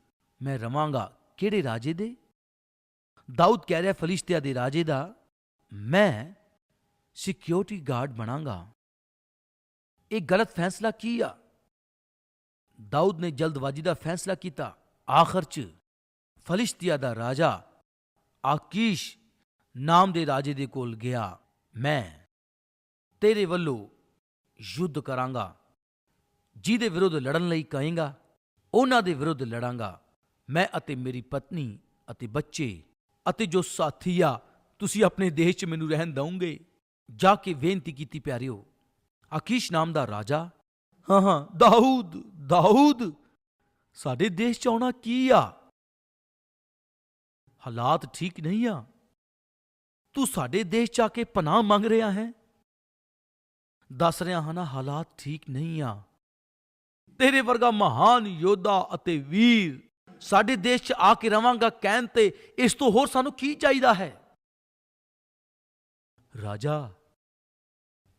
ਮੈਂ ਰਵਾਂਗਾ। ਕਿਹੜੇ ਰਾਜੇ ਦੇ? ਦਾਊਦ ਕਹਿ ਰਿਹਾ ਫਲਿਸ਼ਤੀਆ ਦੇ ਰਾਜੇ ਦਾ, ਮੈਂ ਸਿਕਿਉਰਿਟੀ ਗਾਰਡ ਬਣਾਂਗਾ। ਇਹ ਗਲਤ ਫੈਸਲਾ ਕੀ ਆ? ਦਾਊਦ ਨੇ ਜਲਦਬਾਜ਼ੀ ਦਾ ਫੈਸਲਾ ਕੀਤਾ। ਆਖਰ 'ਚ ਫਲਿਸ਼ਤੀਆ ਦਾ ਰਾਜਾ ਆਕੀਸ਼ ਨਾਮ ਦੇ ਰਾਜੇ ਦੇ ਕੋਲ ਗਿਆ। ਮੈਂ ਤੇਰੇ ਵੱਲੋਂ ਯੁੱਧ ਕਰਾਂਗਾ। ਜਿਹਦੇ ਵਿਰੁੱਧ ਲੜਨ ਲਈ ਕਹੇਗਾ, ਉਹਨਾਂ ਦੇ ਵਿਰੁੱਧ ਲੜਾਂਗਾ। ਮੈਂ ਅਤੇ ਮੇਰੀ ਪਤਨੀ ਅਤੇ ਬੱਚੇ ਅਤੇ ਜੋ ਸਾਥੀ ਆ, ਤੁਸੀਂ ਆਪਣੇ ਦੇਸ਼ 'ਚ ਮੈਨੂੰ ਰਹਿਣ ਦਵੋਗੇ ਜਾ ਕੇ ਬੇਨਤੀ ਕੀਤੀ ਪਿਆਰਿਓ ਆਕੀਸ਼ ਨਾਮ ਦਾ ਰਾਜਾ? ਹਾਂ ਹਾਂ, ਦਾਊਦ ਦਾਊਦ, ਸਾਡੇ ਦੇਸ਼ 'ਚ ਆਉਣਾ ਕੀ ਆ? ਹਾਲਾਤ ਠੀਕ ਨਹੀਂ ਆ। ਤੂੰ ਸਾਡੇ ਦੇਸ਼ 'ਚ ਆ ਕੇ ਪਨਾਹ ਮੰਗ ਰਿਹਾ ਹੈ? ਦੱਸ ਰਿਹਾ ਹਾਂ ਨਾ, ਹਾਲਾਤ ਠੀਕ ਨਹੀਂ ਆ। ਤੇਰੇ ਵਰਗਾ ਮਹਾਨ ਯੋਧਾ ਅਤੇ ਵੀਰ ਸਾਡੇ ਦੇਸ਼ 'ਚ ਆ ਕੇ ਰਵਾਂਗਾ ਕਹਿਣ ਤੇ ਇਸ ਤੋਂ ਹੋਰ ਸਾਨੂੰ ਕੀ ਚਾਹੀਦਾ ਹੈ? ਰਾਜਾ,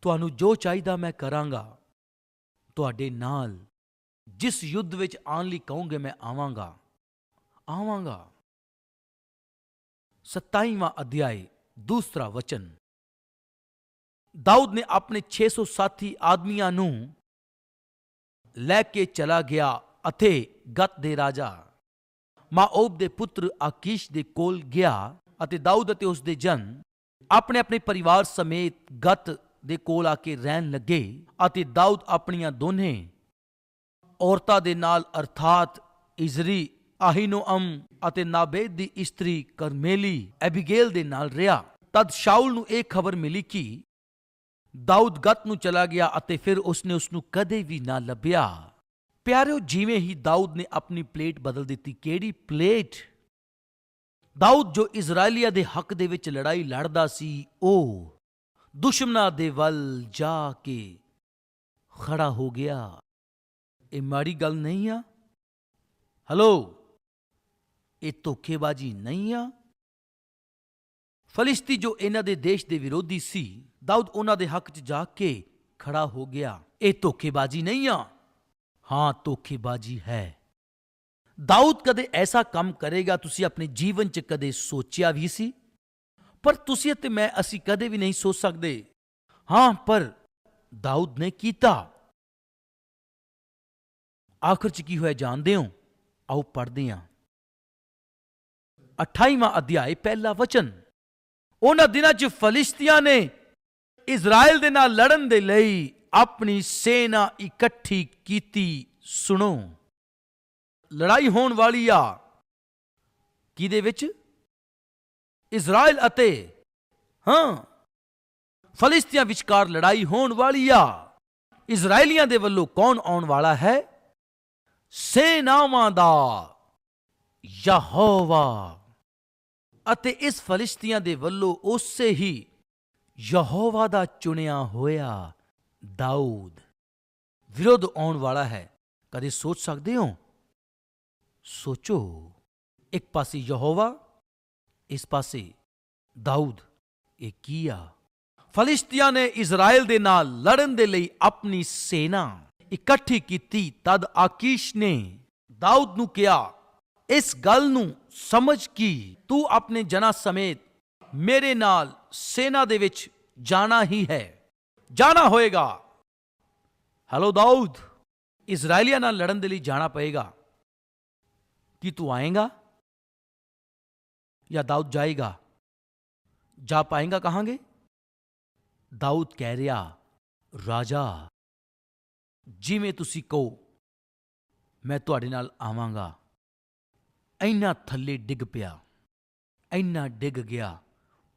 ਤੁਹਾਨੂੰ ਜੋ ਚਾਹੀਦਾ ਮੈਂ ਕਰਾਂਗਾ, ਤੁਹਾਡੇ ਨਾਲ ਜਿਸ ਯੁੱਧ ਵਿੱਚ ਆਉਣ ਲਈ ਕਹੋਗੇ ਮੈਂ ਆਵਾਂਗਾ। ਆਵਾਂਗਾ। 27ਵਾਂ ਅਧਿਆਇ, ਦੂਸਰਾ ਵਚਨ। ਦਾਊਦ ਨੇ ਆਪਣੇ 600 ਸਾਥੀ ਆਦਮੀਆਂ ਨੂੰ ਲੈ ਕੇ ਚਲਾ ਗਿਆ ਅਤੇ ਗਤ ਦੇ ਰਾਜਾ। ਮਾਓਬ ਦੇ ਪੁੱਤਰ ਆਕੀਸ਼ ਦੇ ਕੋਲ ਗਿਆ ਅਤੇ ਦਾਊਦ ਅਤੇ ਉਸ ਦੇ ਜਨ ਆਪਣੇ ਆਪਣੇ ਪਰਿਵਾਰ ਸਮੇਤ ਗਤ ਦੇ ਕੋਲ ਆ ਕੇ ਰਹਿਣ ਲੱਗੇ ਅਤੇ ਦਾਊਦ ਆਪਣੀਆਂ ਦੋਨੇ ਔਰਤਾਂ ਦੇ ਨਾਲ ਅਰਥਾਤ ਇਜ਼ਰੀ, ਆਹੀਨੋਅਮ ਅਤੇ ਨਾਬੇਦ ਦੀ ਇਸਤਰੀ ਕਰਮੇਲੀ ਐਬੀਗੇਲ ਦੇ ਨਾਲ ਰਿਹਾ। ਤਦ ਸ਼ਾਉਲ ਨੂੰ ਇਹ ਖਬਰ ਮਿਲੀ ਕਿ ਦਾਊਦ ਗਤ ਨੂੰ ਚਲਾ ਗਿਆ ਅਤੇ ਫਿਰ ਉਸਨੇ ਉਸ ਨੂੰ ਕਦੇ ਵੀ ਨਾ ਲੱਭਿਆ। ਪਿਆਰਿਓ, ਜਿਵੇਂ ਹੀ ਦਾਊਦ ਨੇ ਆਪਣੀ ਪਲੇਟ ਬਦਲ ਦਿੱਤੀ, ਕਿਹੜੀ ਪਲੇਟ? ਦਾਊਦ ਜੋ ਇਜ਼ਰਾਈਲੀਆ ਦੇ ਹੱਕ ਦੇ ਵਿੱਚ ਲੜਾਈ ਲੜਦਾ ਸੀ, ਉਹ ਦੁਸ਼ਮਨਾਂ ਦੇ ਵੱਲ ਜਾ ਕੇ ਖੜਾ ਹੋ ਗਿਆ। ਇਹ ਮਾੜੀ ਗੱਲ ਨਹੀਂ ਆ। ਹਲੋ, ਇਹ ਧੋਖੇਬਾਜ਼ੀ ਨਹੀਂ ਆ। ਫਲਿਸਤੀ ਜੋ ਇਹਨਾਂ ਦੇ ਦੇਸ਼ ਦੇ ਵਿਰੋਧੀ ਸੀ ਦਾਊਦ ਉਹਨਾਂ ਦੇ ਹੱਕ 'ਚ ਜਾ ਕੇ ਖੜਾ ਹੋ ਗਿਆ। ਇਹ ਧੋਖੇਬਾਜ਼ੀ ਨਹੀਂ ਆ। ਹਾਂ, ਧੋਖੇਬਾਜ਼ੀ ਹੈ। ਦਾਊਦ ਕਦੇ ਐਸਾ ਕੰਮ ਕਰੇਗਾ ਤੁਸੀਂ ਆਪਣੇ ਜੀਵਨ 'ਚ ਕਦੇ ਸੋਚਿਆ ਵੀ ਸੀ? ਪਰ ਤੁਸੀਂ ਅਤੇ ਮੈਂ ਅਸੀਂ ਕਦੇ ਵੀ ਨਹੀਂ ਸੋਚ ਸਕਦੇ। ਹਾਂ, ਪਰ ਦਾਊਦ ਨੇ ਕੀਤਾ। ਆਖਰ 'ਚ ਕੀ ਹੋਇਆ ਜਾਣਦੇ ਹੋ? ਆਓ ਪੜ੍ਹਦੇ ਹਾਂ। 28ਵਾਂ ਅਧਿਆਇ ਪਹਿਲਾ ਵਚਨ। ਉਹਨਾਂ ਦਿਨਾਂ 'ਚ ਫਲਿਸਤੀਆਂ ਨੇ ਇਜ਼ਰਾਈਲ ਦੇ ਨਾਲ ਲੜਨ ਦੇ ਲਈ ਆਪਣੀ ਸੈਨਾ ਇਕੱਠੀ ਕੀਤੀ। ਸੁਣੋ। ਲੜਾਈ ਹੋਣ ਵਾਲੀ ਆ ਕਿਹਦੇ ਵਿੱਚ? ਇਜ਼ਰਾਈਲ ਅਤੇ, ਹਾਂ, ਫਲਿਸਤੀਆਂ ਵਿਚਕਾਰ ਲੜਾਈ ਹੋਣ ਵਾਲੀ ਆ। ਇਜ਼ਰਾਈਲੀਆਂ ਦੇ ਵੱਲੋਂ ਕੌਣ ਆਉਣ ਵਾਲਾ ਹੈ? ਸੈਨਾਵਾਂ ਦਾ ਯਹੋਵਾ। ਅਤੇ ਇਸ ਫਲਿਸਤੀਆਂ ਦੇ ਵੱਲੋਂ ਉਸੇ ਹੀ ਯਹੋਵਾ ਦਾ ਚੁਣਿਆ ਹੋਇਆ ਦਾਊਦ। ਵਿਰੋਧ ਆਉਣ ਵਾਲਾ ਹੈ। ਕਦੇ ਸੋਚ ਸਕਦੇ ਹੋ? ਸੋਚੋ। ਇੱਕ ਪਾਸੇ ਯਹੋਵਾ, ਇਸ ਪਾਸੇ ਦਾਊਦ। ਇਹ ਕੀ ਆ? ਫਲਿਸਤੀਆਂ ਨੇ ਇਜ਼ਰਾਈਲ ਦੇ ਨਾਲ ਲੜਨ ਦੇ ਲਈ ਆਪਣੀ ਸੈਨਾ ਇਕੱਠੀ ਕੀਤੀ। ਤਦ ਆਕੀਸ਼ ਨੇ ਦਾਊਦ ਨੂੰ ਕਿਹਾ, ਇਸ ਗੱਲ ਨੂੰ ਸਮਝ ਕਿ ਤੂੰ ਆਪਣੇ ਜਨਾਂ ਸਮੇਤ ਮੇਰੇ ਨਾਲ ਸੈਨਾ ਦੇ ਵਿੱਚ ਜਾਣਾ ਹੀ ਹੈ। ਜਾਣਾ ਹੋਏਗਾ। ਹੈਲੋ ਦਾਊਦ ਇਜ਼ਰਾਈਲੀਆਂ ਨਾਲ ਲੜਨ ਦੇ ਲਈ ਜਾਣਾ ਪਏਗਾ। ਕੀ ਤੂੰ ਆਏਗਾ? ਜਾਂ ਦਾਊਦ ਜਾਏਗਾ? ਜਾ ਪਾਏਗਾ ਕਹਾਂਗੇ? ਦਾਊਦ ਕਹਿ ਰਿਹਾ, ਰਾਜਾ, ਜਿਵੇਂ ਤੁਸੀਂ ਕਹੋ, ਮੈਂ ਤੁਹਾਡੇ ਨਾਲ ਆਵਾਂਗਾ। ਇੰਨਾ ਥੱਲੇ ਡਿੱਗ ਪਿਆ, ਇੰਨਾ ਡਿੱਗ ਗਿਆ।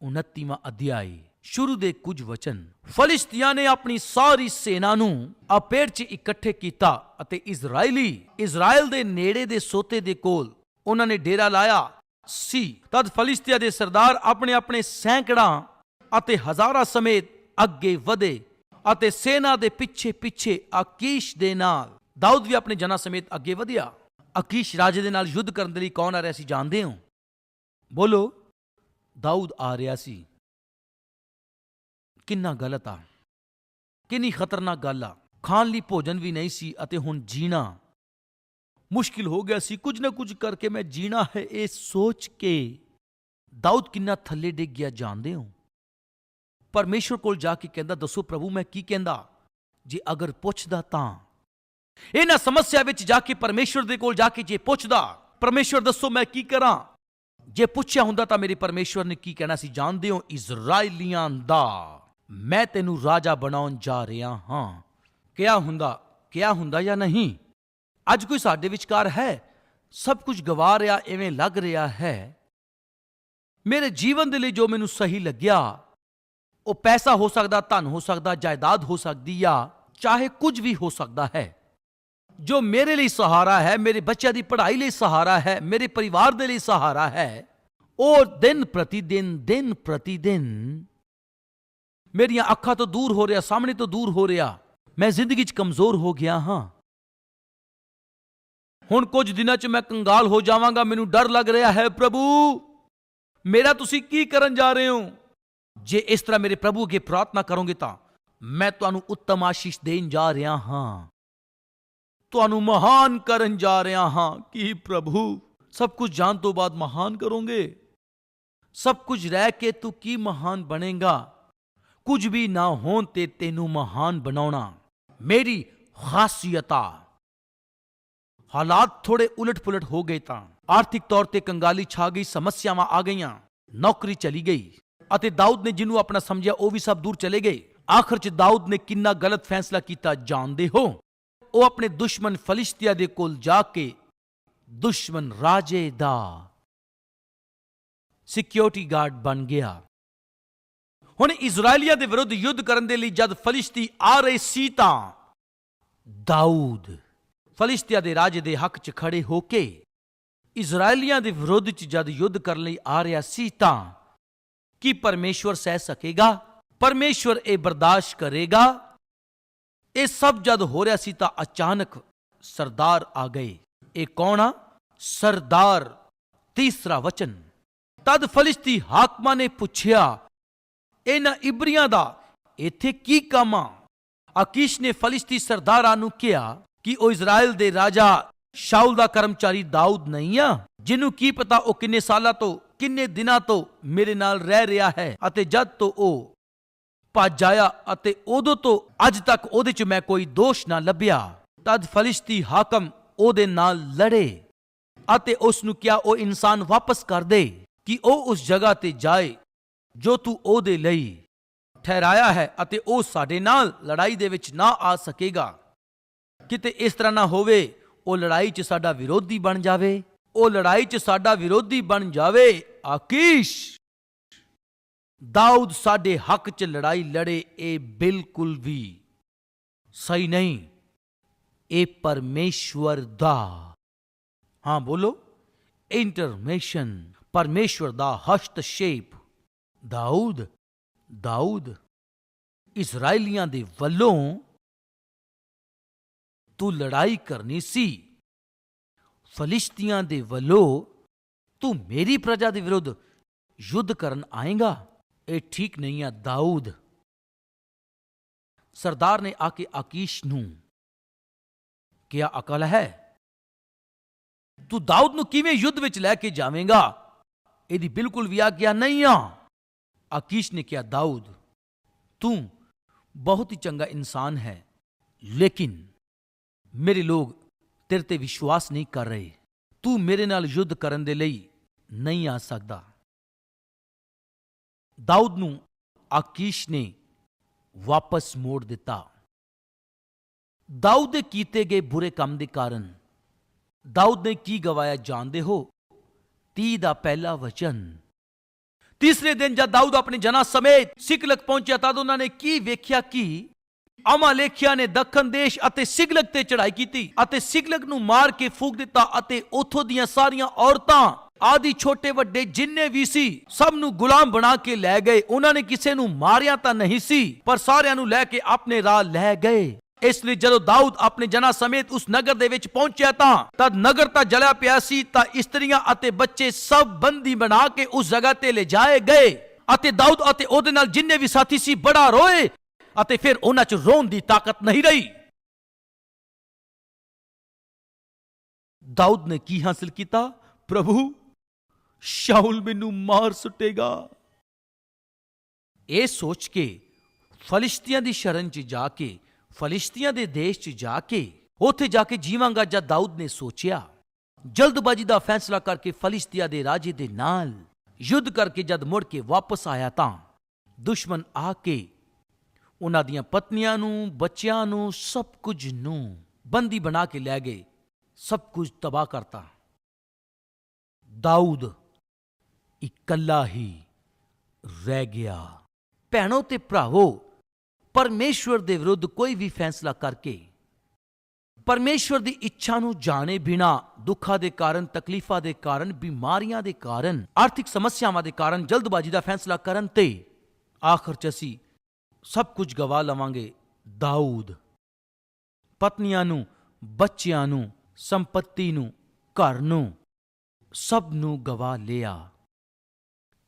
29ਵਾਂ ਅਧਿਆਇ, ਸ਼ੁਰੂ ਦੇ ਕੁਝ ਵਚਨ। ਫਲਿਸਤੀਆਂ ਨੇ ਆਪਣੀ ਸਾਰੀ ਸੈਨਾ ਨੂੰ ਆਪੇੜ 'ਚ ਇਕੱਠੇ ਕੀਤਾ ਅਤੇ ਇਜ਼ਰਾਈਲੀ ਇਜ਼ਰਾਈਲ ਦੇ ਨੇੜੇ ਦੇ ਸੋਤੇ ਦੇ ਕੋਲ ਉਹਨਾਂ ਨੇ ਡੇਰਾ ਲਾਇਆ। ਸੀ, ਤਦ ਫਲਿਸਤੀਆ ਦੇ ਸਰਦਾਰ ਆਪਣੇ ਆਪਣੇ ਸੈਂਕੜਾਂ ਅਤੇ ਹਜ਼ਾਰਾਂ ਸਮੇਤ ਅੱਗੇ ਵਧੇ ਅਤੇ ਸੈਨਾ ਦੇ ਪਿੱਛੇ ਪਿੱਛੇ ਆਕੀਸ਼ ਦੇ ਨਾਲ, ਦਾਊਦ ਵੀ ਆਪਣੇ ਜਨਾਂ ਸਮੇਤ ਅੱਗੇ ਵਧਿਆ। ਆਕੀਸ਼ ਰਾਜੇ ਦੇ ਨਾਲ ਯੁੱਧ ਕਰਨ ਦੇ ਲਈ ਕੌਣ ਆ ਰਿਹਾ ਸੀ, ਜਾਣਦੇ ਹੋ? ਬੋਲੋ। ਦਾਊਦ ਆ ਰਿਹਾ ਸੀ। ਕਿੰਨਾ ਗਲਤ ਆ। ਕਿੰਨੀ ਖਤਰਨਾਕ ਗੱਲ ਆ। ਖਾਣ ਲਈ ਭੋਜਨ ਵੀ ਨਹੀਂ ਸੀ ਅਤੇ ਹੁਣ ਜੀਣਾ। ਮੁਸ਼ਕਿਲ ਹੋ ਗਿਆ ਸੀ। ਕੁਝ ਨਾ ਕੁਝ ਕਰਕੇ ਮੈਂ ਜੀਣਾ ਹੈ। ਇਹ ਸੋਚ ਕੇ ਦਾਊਦ ਕਿੰਨਾ ਥੱਲੇ ਡਿੱਗ ਗਿਆ, ਜਾਣਦੇ ਹੋ? ਪਰਮੇਸ਼ਰ ਕੋਲ ਜਾ ਕੇ ਕਹਿੰਦਾ, ਦੱਸੋ ਪ੍ਰਭੂ, ਮੈਂ ਕੀ ਕਹਿੰਦਾ? ਜੇ ਅਗਰ ਪੁੱਛਦਾ ਤਾਂ। ਇਹਨਾਂ ਸਮੱਸਿਆ ਵਿੱਚ ਜਾ ਕੇ ਪਰਮੇਸ਼ਰ ਦੇ ਕੋਲ ਜਾ ਕੇ ਜੇ ਪੁੱਛਦਾ ਪਰਮੇਸ਼ਰ ਦੱਸੋ ਮੈਂ ਕੀ ਕਰਾਂ? ਜੇ ਪੁੱਛਿਆ ਹੁੰਦਾ ਤਾਂ ਮੇਰੇ ਪਰਮੇਸ਼ਰ ਨੇ ਕੀ ਕਹਿਣਾ ਸੀ? ਜਾਣਦੇ ਹੋ, ਇਜ਼ਰਾਈਲੀਆਂ ਦਾ ਮੈਂ ਤੈਨੂੰ ਰਾਜਾ ਬਣਾਉਣ ਜਾ ਰਿਹਾ ਹਾਂ। ਕਿਹਾ ਹੁੰਦਾ ਕਿਹਾ ਹੁੰਦਾ ਜਾਂ ਨਹੀਂ? ਅੱਜ ਕੋਈ ਸਾਡੇ ਵਿਚਕਾਰ ਹੈ? ਸਭ ਕੁਝ ਗਵਾ ਰਿਹਾ ਐਵੇਂ ਲੱਗ ਰਿਹਾ ਹੈ। ਮੇਰੇ ਜੀਵਨ ਦੇ ਲਈ ਜੋ ਮੈਨੂੰ ਸਹੀ ਲੱਗਿਆ, ਉਹ ਪੈਸਾ ਹੋ ਸਕਦਾ, ਧਨ ਹੋ ਸਕਦਾ, ਜਾਇਦਾਦ ਹੋ ਸਕਦੀ ਆ, ਚਾਹੇ ਕੁਝ ਵੀ ਹੋ ਸਕਦਾ ਹੈ। ਜੋ ਮੇਰੇ ਲਈ ਸਹਾਰਾ ਹੈ ਮੇਰੇ ਬੱਚਿਆਂ ਦੀ ਪੜ੍ਹਾਈ ਲਈ ਸਹਾਰਾ ਹੈ ਮੇਰੇ ਪਰਿਵਾਰ ਦੇ ਲਈ ਸਹਾਰਾ ਹੈ ਉਹ ਦਿਨ ਪ੍ਰਤੀ ਦਿਨ ਦਿਨ ਪ੍ਰਤੀ ਦਿਨ ਮੇਰੀਆਂ ਅੱਖਾਂ ਤੋਂ ਦੂਰ ਹੋ ਰਿਹਾ ਸਾਹਮਣੇ ਤੋਂ ਦੂਰ ਹੋ ਰਿਹਾ ਮੈਂ ਜ਼ਿੰਦਗੀ 'ਚ ਕਮਜ਼ੋਰ ਹੋ ਗਿਆ ਹਾਂ ਹੁਣ ਕੁਝ ਦਿਨਾਂ 'ਚ ਮੈਂ ਕੰਗਾਲ ਹੋ ਜਾਵਾਂਗਾ ਮੈਨੂੰ ਡਰ ਲੱਗ ਰਿਹਾ ਹੈ ਪ੍ਰਭੂ ਮੇਰਾ ਤੁਸੀਂ ਕੀ ਕਰਨ ਜਾ ਰਹੇ ਹੋ ਜੇ ਇਸ ਤਰ੍ਹਾਂ ਮੇਰੇ ਪ੍ਰਭੂ ਅੱਗੇ ਪ੍ਰਾਰਥਨਾ ਕਰੋਗੇ ਤਾਂ ਮੈਂ ਤੁਹਾਨੂੰ ਉੱਤਮ ਆਸ਼ੀਸ਼ ਦੇਣ ਜਾ ਰਿਹਾ ਹਾਂ ਤੁਹਾਨੂੰ ਮਹਾਨ ਕਰਨ ਜਾ ਰਿਹਾ ਹਾਂ, ਕਿ ਪ੍ਰਭੂ? ਸਭ ਕੁਝ ਜਾਣ ਤੋਂ ਬਾਅਦ ਮਹਾਨ ਕਰੋਗੇ? ਸਭ ਕੁਝ ਰਹਿ ਕੇ ਤੂੰ ਕੀ ਮਹਾਨ ਬਣੇਗਾ? ਕੁਝ ਵੀ ਨਾ ਹੋਣ ਤੇ ਤੈਨੂੰ ਮਹਾਨ ਬਣਾਉਣਾ। ਮੇਰੀ ਖਾਸੀਅਤਾ। ਹਾਲਾਤ ਥੋੜੇ ਉਲਟ-ਪੁਲਟ ਹੋ ਗਏ ਤਾਂ। ਆਰਥਿਕ ਤੌਰ ਤੇ ਕੰਗਾਲੀ ਛਾ ਗਈ, ਸਮੱਸਿਆਵਾਂ ਆ ਗਈਆਂ। ਨੌਕਰੀ ਚਲੀ ਗਈ ਅਤੇ ਦਾਊਦ ਨੇ ਜਿਹਨੂੰ ਆਪਣਾ ਸਮਝਿਆ, ਉਹ ਵੀ ਸਭ ਦੂਰ ਚਲੇ ਗਏ। ਆਖਰ ਚ ਦਾਊਦ ਨੇ ਕਿੰਨਾ ਗਲਤ ਫੈਸਲਾ ਕੀਤਾ, ਜਾਣਦੇ ਹੋ? ਉਹ ਆਪਣੇ ਦੁਸ਼ਮਣ ਫਲਿਸ਼ਤੀਆ ਦੇ ਕੋਲ ਜਾ ਕੇ ਦੁਸ਼ਮਣ ਰਾਜੇ ਦਾ ਸਿਕਿਉਰਿਟੀ ਗਾਰਡ ਬਣ ਗਿਆ। ਹੁਣ ਇਜ਼ਰਾਈਲੀਆਂ ਦੇ ਵਿਰੁੱਧ ਯੁੱਧ ਕਰਨ ਦੇ ਲਈ ਜਦ ਫਲਿਸ਼ਤੀ ਆ ਰਹੇ ਸੀ ਤਾਂ ਦਾਊਦ ਫਲਿਸ਼ਤੀਆ ਦੇ ਰਾਜੇ ਦੇ ਹੱਕ 'ਚ ਖੜੇ ਹੋ ਕੇ ਇਜ਼ਰਾਈਲੀਆਂ ਦੇ ਵਿਰੁੱਧ 'ਚ ਜਦ ਯੁੱਧ ਕਰਨ ਲਈ ਆ ਰਿਹਾ ਸੀ ਤਾਂ ਕੀ ਪਰਮੇਸ਼ਵਰ ਸਹਿ ਸਕੇਗਾ? ਪਰਮੇਸ਼ਵਰ ਇਹ ਬਰਦਾਸ਼ਤ ਕਰੇਗਾ? ਇਹ ਸਭ ਜਦ ਹੋ ਰਿਹਾ ਸੀ ਤਾਂ ਅਚਾਨਕ ਸਰਦਾਰ ਆ ਗਏ। ਇਹ ਕੌਣ ਆ? ਸਰਦਾਰ, ਤੀਸਰਾ ਵਚਨ। ਤਦ ਫਲਿਸ਼ਤੀ ਹਾਕਮਾਂ ਨੇ ਪੁੱਛਿਆ, ਇਹਨਾਂ ਇਬਰੀਆਂ ਦਾ ਇੱਥੇ ਕੀ ਕੰਮ ਆ? ਆਕੀਸ਼ ਨੇ ਫਲਿਸ਼ਤੀ ਸਰਦਾਰਾਂ ਨੂੰ ਕਿਹਾ ਕਿ ਉਹ ਇਜ਼ਰਾਈਲ ਦੇ ਰਾਜਾ ਸ਼ਾਉਲ ਦਾ ਕਰਮਚਾਰੀ ਦਾਊਦ ਨਹੀਂ ਆ, ਜਿਹਨੂੰ ਕੀ ਪਤਾ ਉਹ ਕਿੰਨੇ ਸਾਲਾਂ ਤੋਂ, ਕਿੰਨੇ ਦਿਨਾਂ ਤੋਂ ਮੇਰੇ ਨਾਲ ਰਹਿ ਰਿਹਾ ਹੈ ਅਤੇ ਜਦ ਤੋਂ ਉਹ ਭੱਜ ਆਇਆ ਅਤੇ ਉਦੋਂ ਤੋਂ ਅੱਜ ਤੱਕ ਉਹਦੇ 'ਚ ਮੈਂ ਕੋਈ ਦੋਸ਼ ਨਾ ਲੱਭਿਆ। ਤਦ ਫਲਿਸ਼ਤੀ ਹਾਕਮ ਉਹਦੇ ਨਾਲ ਲੜੇ ਅਤੇ ਉਸ ਨੂੰ ਕਿਹਾ, ਉਹ ਇਨਸਾਨ ਵਾਪਸ ਕਰ ਦੇ ਕਿ ਉਹ ਉਸ ਜਗ੍ਹਾ ਤੇ ਜਾਏ ਜੋ ਤੂੰ ਉਹਦੇ ਲਈ ਠਹਿਰਾਇਆ ਹੈ ਅਤੇ ਉਹ ਸਾਡੇ ਨਾਲ ਲੜਾਈ ਦੇ ਵਿੱਚ ਨਾ ਆ ਸਕੇਗਾ। ਕਿਤੇ ਇਸ ਤਰ੍ਹਾਂ ਨਾ ਹੋਵੇ, ਉਹ ਲੜਾਈ 'ਚ ਸਾਡਾ ਵਿਰੋਧੀ ਬਣ ਜਾਵੇ। ਉਹ ਲੜਾਈ 'ਚ ਸਾਡਾ ਵਿਰੋਧੀ ਬਣ ਜਾਵੇ। ਆਕੀਸ਼! ਦਾਊਦ ਸਾਡੇ ਹੱਕ 'ਚ ਲੜਾਈ ਲੜੇ, ਇਹ ਬਿਲਕੁਲ ਵੀ ਸਹੀ ਨਹੀਂ। ਇਹ ਪਰਮੇਸ਼ਵਰ ਦਾ। ਹਾਂ, ਬੋਲੋ। ਇੰਟਰਮੇਸ਼ਨ, ਪਰਮੇਸ਼ਵਰ ਦਾ ਹਸਤਸ਼ੇਪ। ਦਾਊਦ ਦਾਊਦ ਇਜ਼ਰਾਈਲੀਆਂ ਦੇ ਵੱਲੋਂ ਤੂੰ ਲੜਾਈ ਕਰਨੀ ਸੀ। ਫਲਿਸ਼ਤੀਆਂ ਦੇ ਵੱਲੋਂ ਤੂੰ ਮੇਰੀ ਪ੍ਰਜਾ ਦੇ ਵਿਰੁੱਧ ਯੁੱਧ ਕਰਨ ਆਏਗਾ। ਇਹ ਠੀਕ ਨਹੀਂ ਆ, ਦਾਊਦ। ਸਰਦਾਰ ਨੇ ਆ ਕੇ ਆਕੀਸ਼ ਨੂੰ ਕਿਹਾ, ਅਕਲ ਹੈ? ਤੂੰ ਦਾਊਦ ਨੂੰ ਕਿਵੇਂ ਯੁੱਧ ਵਿੱਚ ਲੈ ਕੇ ਜਾਵੇਂਗਾ? ਇਹਦੀ ਬਿਲਕੁਲ ਵੀ ਆਗਿਆ ਨਹੀਂ ਆ। ਆਕੀਸ਼ ਨੇ ਕਿਹਾ, ਦਾਊਦ, ਤੂੰ ਬਹੁਤ ਹੀ ਚੰਗਾ ਇਨਸਾਨ ਹੈ, ਲੇਕਿਨ ਮੇਰੇ ਲੋਕ ਤੇਰੇ ਤੇ ਵਿਸ਼ਵਾਸ ਨਹੀਂ ਕਰ ਰਹੇ। ਤੂੰ ਮੇਰੇ ਨਾਲ ਯੁੱਧ ਕਰਨ ਦੇ ਲਈ ਨਹੀਂ ਆ ਸਕਦਾ। ਦਾਊਦ ਨੂੰ ਆਕੀਸ਼ ਨੇ ਵਾਪਸ ਮੋੜ ਦਿੱਤਾ ਦਾਊਦ ਦੇ ਕੀਤੇ ਗਏ ਬੁਰੇ ਕੰਮ ਦੇ ਕਾਰਨ ਦਾਊਦ ਨੇ ਕੀ ਗਵਾਇਆ ਜਾਣਦੇ ਹੋ 30 ਦਾ ਪਹਿਲਾ ਵਚਨ ਤੀਸਰੇ ਦਿਨ ਜਦ ਦਾਊਦ ਆਪਣੇ ਜਨਾ ਸਮੇਤ ਸਿਕਲਕ ਪਹੁੰਚਿਆ ਤਦ ਉਹਨਾਂ ਨੇ ਕੀ ਵੇਖਿਆ ਕਿ ਅਮਾਲੇਖੀਆਂ ਨੇ ਦੱਖਣ ਦੇਸ਼ ਅਤੇ ਸਿਗਲਕ ਤੇ ਚੜ੍ਹਾਈ ਕੀਤੀ ਅਤੇ ਸਿਗਲਕ ਨੂੰ ਮਾਰ ਕੇ ਫੂਕ ਦਿੱਤਾ ਅਤੇ ਉੱਥੋਂ ਦੀਆਂ ਸਾਰੀਆਂ ਔਰਤਾਂ ਆਦੀ ਛੋਟੇ ਵੱਡੇ ਜਿੰਨੇ ਵੀ ਸੀ, ਸਭ ਨੂੰ ਗੁਲਾਮ ਬਣਾ ਕੇ ਲੈ ਗਏ। ਉਹਨਾਂ ਨੇ ਕਿਸੇ ਨੂੰ ਮਾਰਿਆ ਤਾਂ ਨਹੀਂ ਸੀ, ਪਰ ਸਾਰਿਆਂ ਨੂੰ ਲੈ ਕੇ ਆਪਣੇ ਰਾਹ ਲੈ ਗਏ। ਇਸ ਲਈ ਜਦੋਂ ਦਾਊਦ ਆਪਣੇ ਜਨਾਂ ਸਮੇਤ ਉਸ ਨਗਰ ਦੇ ਵਿੱਚ ਪਹੁੰਚਿਆ ਤਾਂ, ਤਦ ਨਗਰ ਤਾਂ ਜਲਿਆ ਪਿਆ ਸੀ, ਤਾਂ ਇਸਤਰੀਆਂ ਅਤੇ ਬੱਚੇ ਸਭ ਬੰਦੀ ਬਣਾ ਕੇ ਉਸ ਜਗ੍ਹਾ ਤੇ ਲਿਜਾਏ ਗਏ। ਅਤੇ ਦਾਊਦ ਅਤੇ ਉਹਦੇ ਨਾਲ ਜਿੰਨੇ ਵੀ ਸਾਥੀ ਸੀ, ਬੜਾ ਰੋਏ ਅਤੇ ਫਿਰ ਉਹਨਾਂ 'ਚ ਰੋਣ ਦੀ ਤਾਕਤ ਨਹੀਂ ਰਹੀ। ਦਾਊਦ ਨੇ ਕੀ ਹਾਸਲ ਕੀਤਾ? ਪ੍ਰਭੂ ਸ਼ਾਉਲ ਮੈਨੂੰ ਮਾਰ ਸੁੱਟੇਗਾ। ਇਹ ਸੋਚ ਕੇ ਫਲਿਸ਼ਤੀਆਂ ਦੀ ਸ਼ਰਨ 'ਚ ਜਾ ਕੇ, ਫਲਿਸ਼ਤੀਆਂ ਦੇ ਦੇਸ਼ 'ਚ ਜਾ ਕੇ, ਉੱਥੇ ਜਾ ਕੇ ਜੀਵਾਂਗਾ ਜਦ ਦਾਊਦ ਨੇ ਸੋਚਿਆ। ਜਲਦਬਾਜ਼ੀ ਦਾ ਫੈਸਲਾ ਕਰਕੇ ਫਲਿਸ਼ਤੀਆ ਦੇ ਰਾਜੇ ਦੇ ਨਾਲ ਯੁੱਧ ਕਰਕੇ ਜਦ ਮੁੜ ਕੇ ਵਾਪਸ ਆਇਆ ਤਾਂ ਦੁਸ਼ਮਣ ਆ ਕੇ ਉਹਨਾਂ ਦੀਆਂ ਪਤਨੀਆਂ ਨੂੰ, ਬੱਚਿਆਂ ਨੂੰ, ਸਭ ਕੁਝ ਨੂੰ ਬੰਦੀ ਬਣਾ ਕੇ ਲੈ ਗਏ, ਸਭ ਕੁਝ ਤਬਾਹ ਕਰਤਾ। ਦਾਊਦ ਇਕੱਲਾ ਹੀ ਰਹਿ ਗਿਆ। ਭੈਣੋ ਤੇ ਭਰਾਵੋ, ਪਰਮੇਸ਼ਵਰ ਦੇ ਵਿਰੁੱਧ ਕੋਈ ਵੀ ਫੈਸਲਾ ਕਰਕੇ, ਪਰਮੇਸ਼ਵਰ ਦੀ ਇੱਛਾ ਨੂੰ ਜਾਣੇ ਬਿਨਾ, ਦੁੱਖਾਂ ਦੇ ਕਾਰਨ, ਤਕਲੀਫਾਂ ਦੇ ਕਾਰਨ, ਬਿਮਾਰੀਆਂ ਦੇ ਕਾਰਨ, ਆਰਥਿਕ ਸਮੱਸਿਆਵਾਂ ਦੇ ਕਾਰਨ, ਜਲਦਬਾਜ਼ੀ ਦਾ ਫੈਸਲਾ ਕਰਨ ਤੇ ਆਖਰ ਚ ਅਸੀਂ ਸਭ ਕੁਝ ਗਵਾ ਲਵਾਂਗੇ ਦਾਊਦ। ਪਤਨੀਆਂ ਨੂੰ, ਬੱਚਿਆਂ ਨੂੰ, ਸੰਪਤੀ ਨੂੰ, ਘਰ ਨੂੰ, ਸਭ ਨੂੰ ਗਵਾ ਲਿਆ।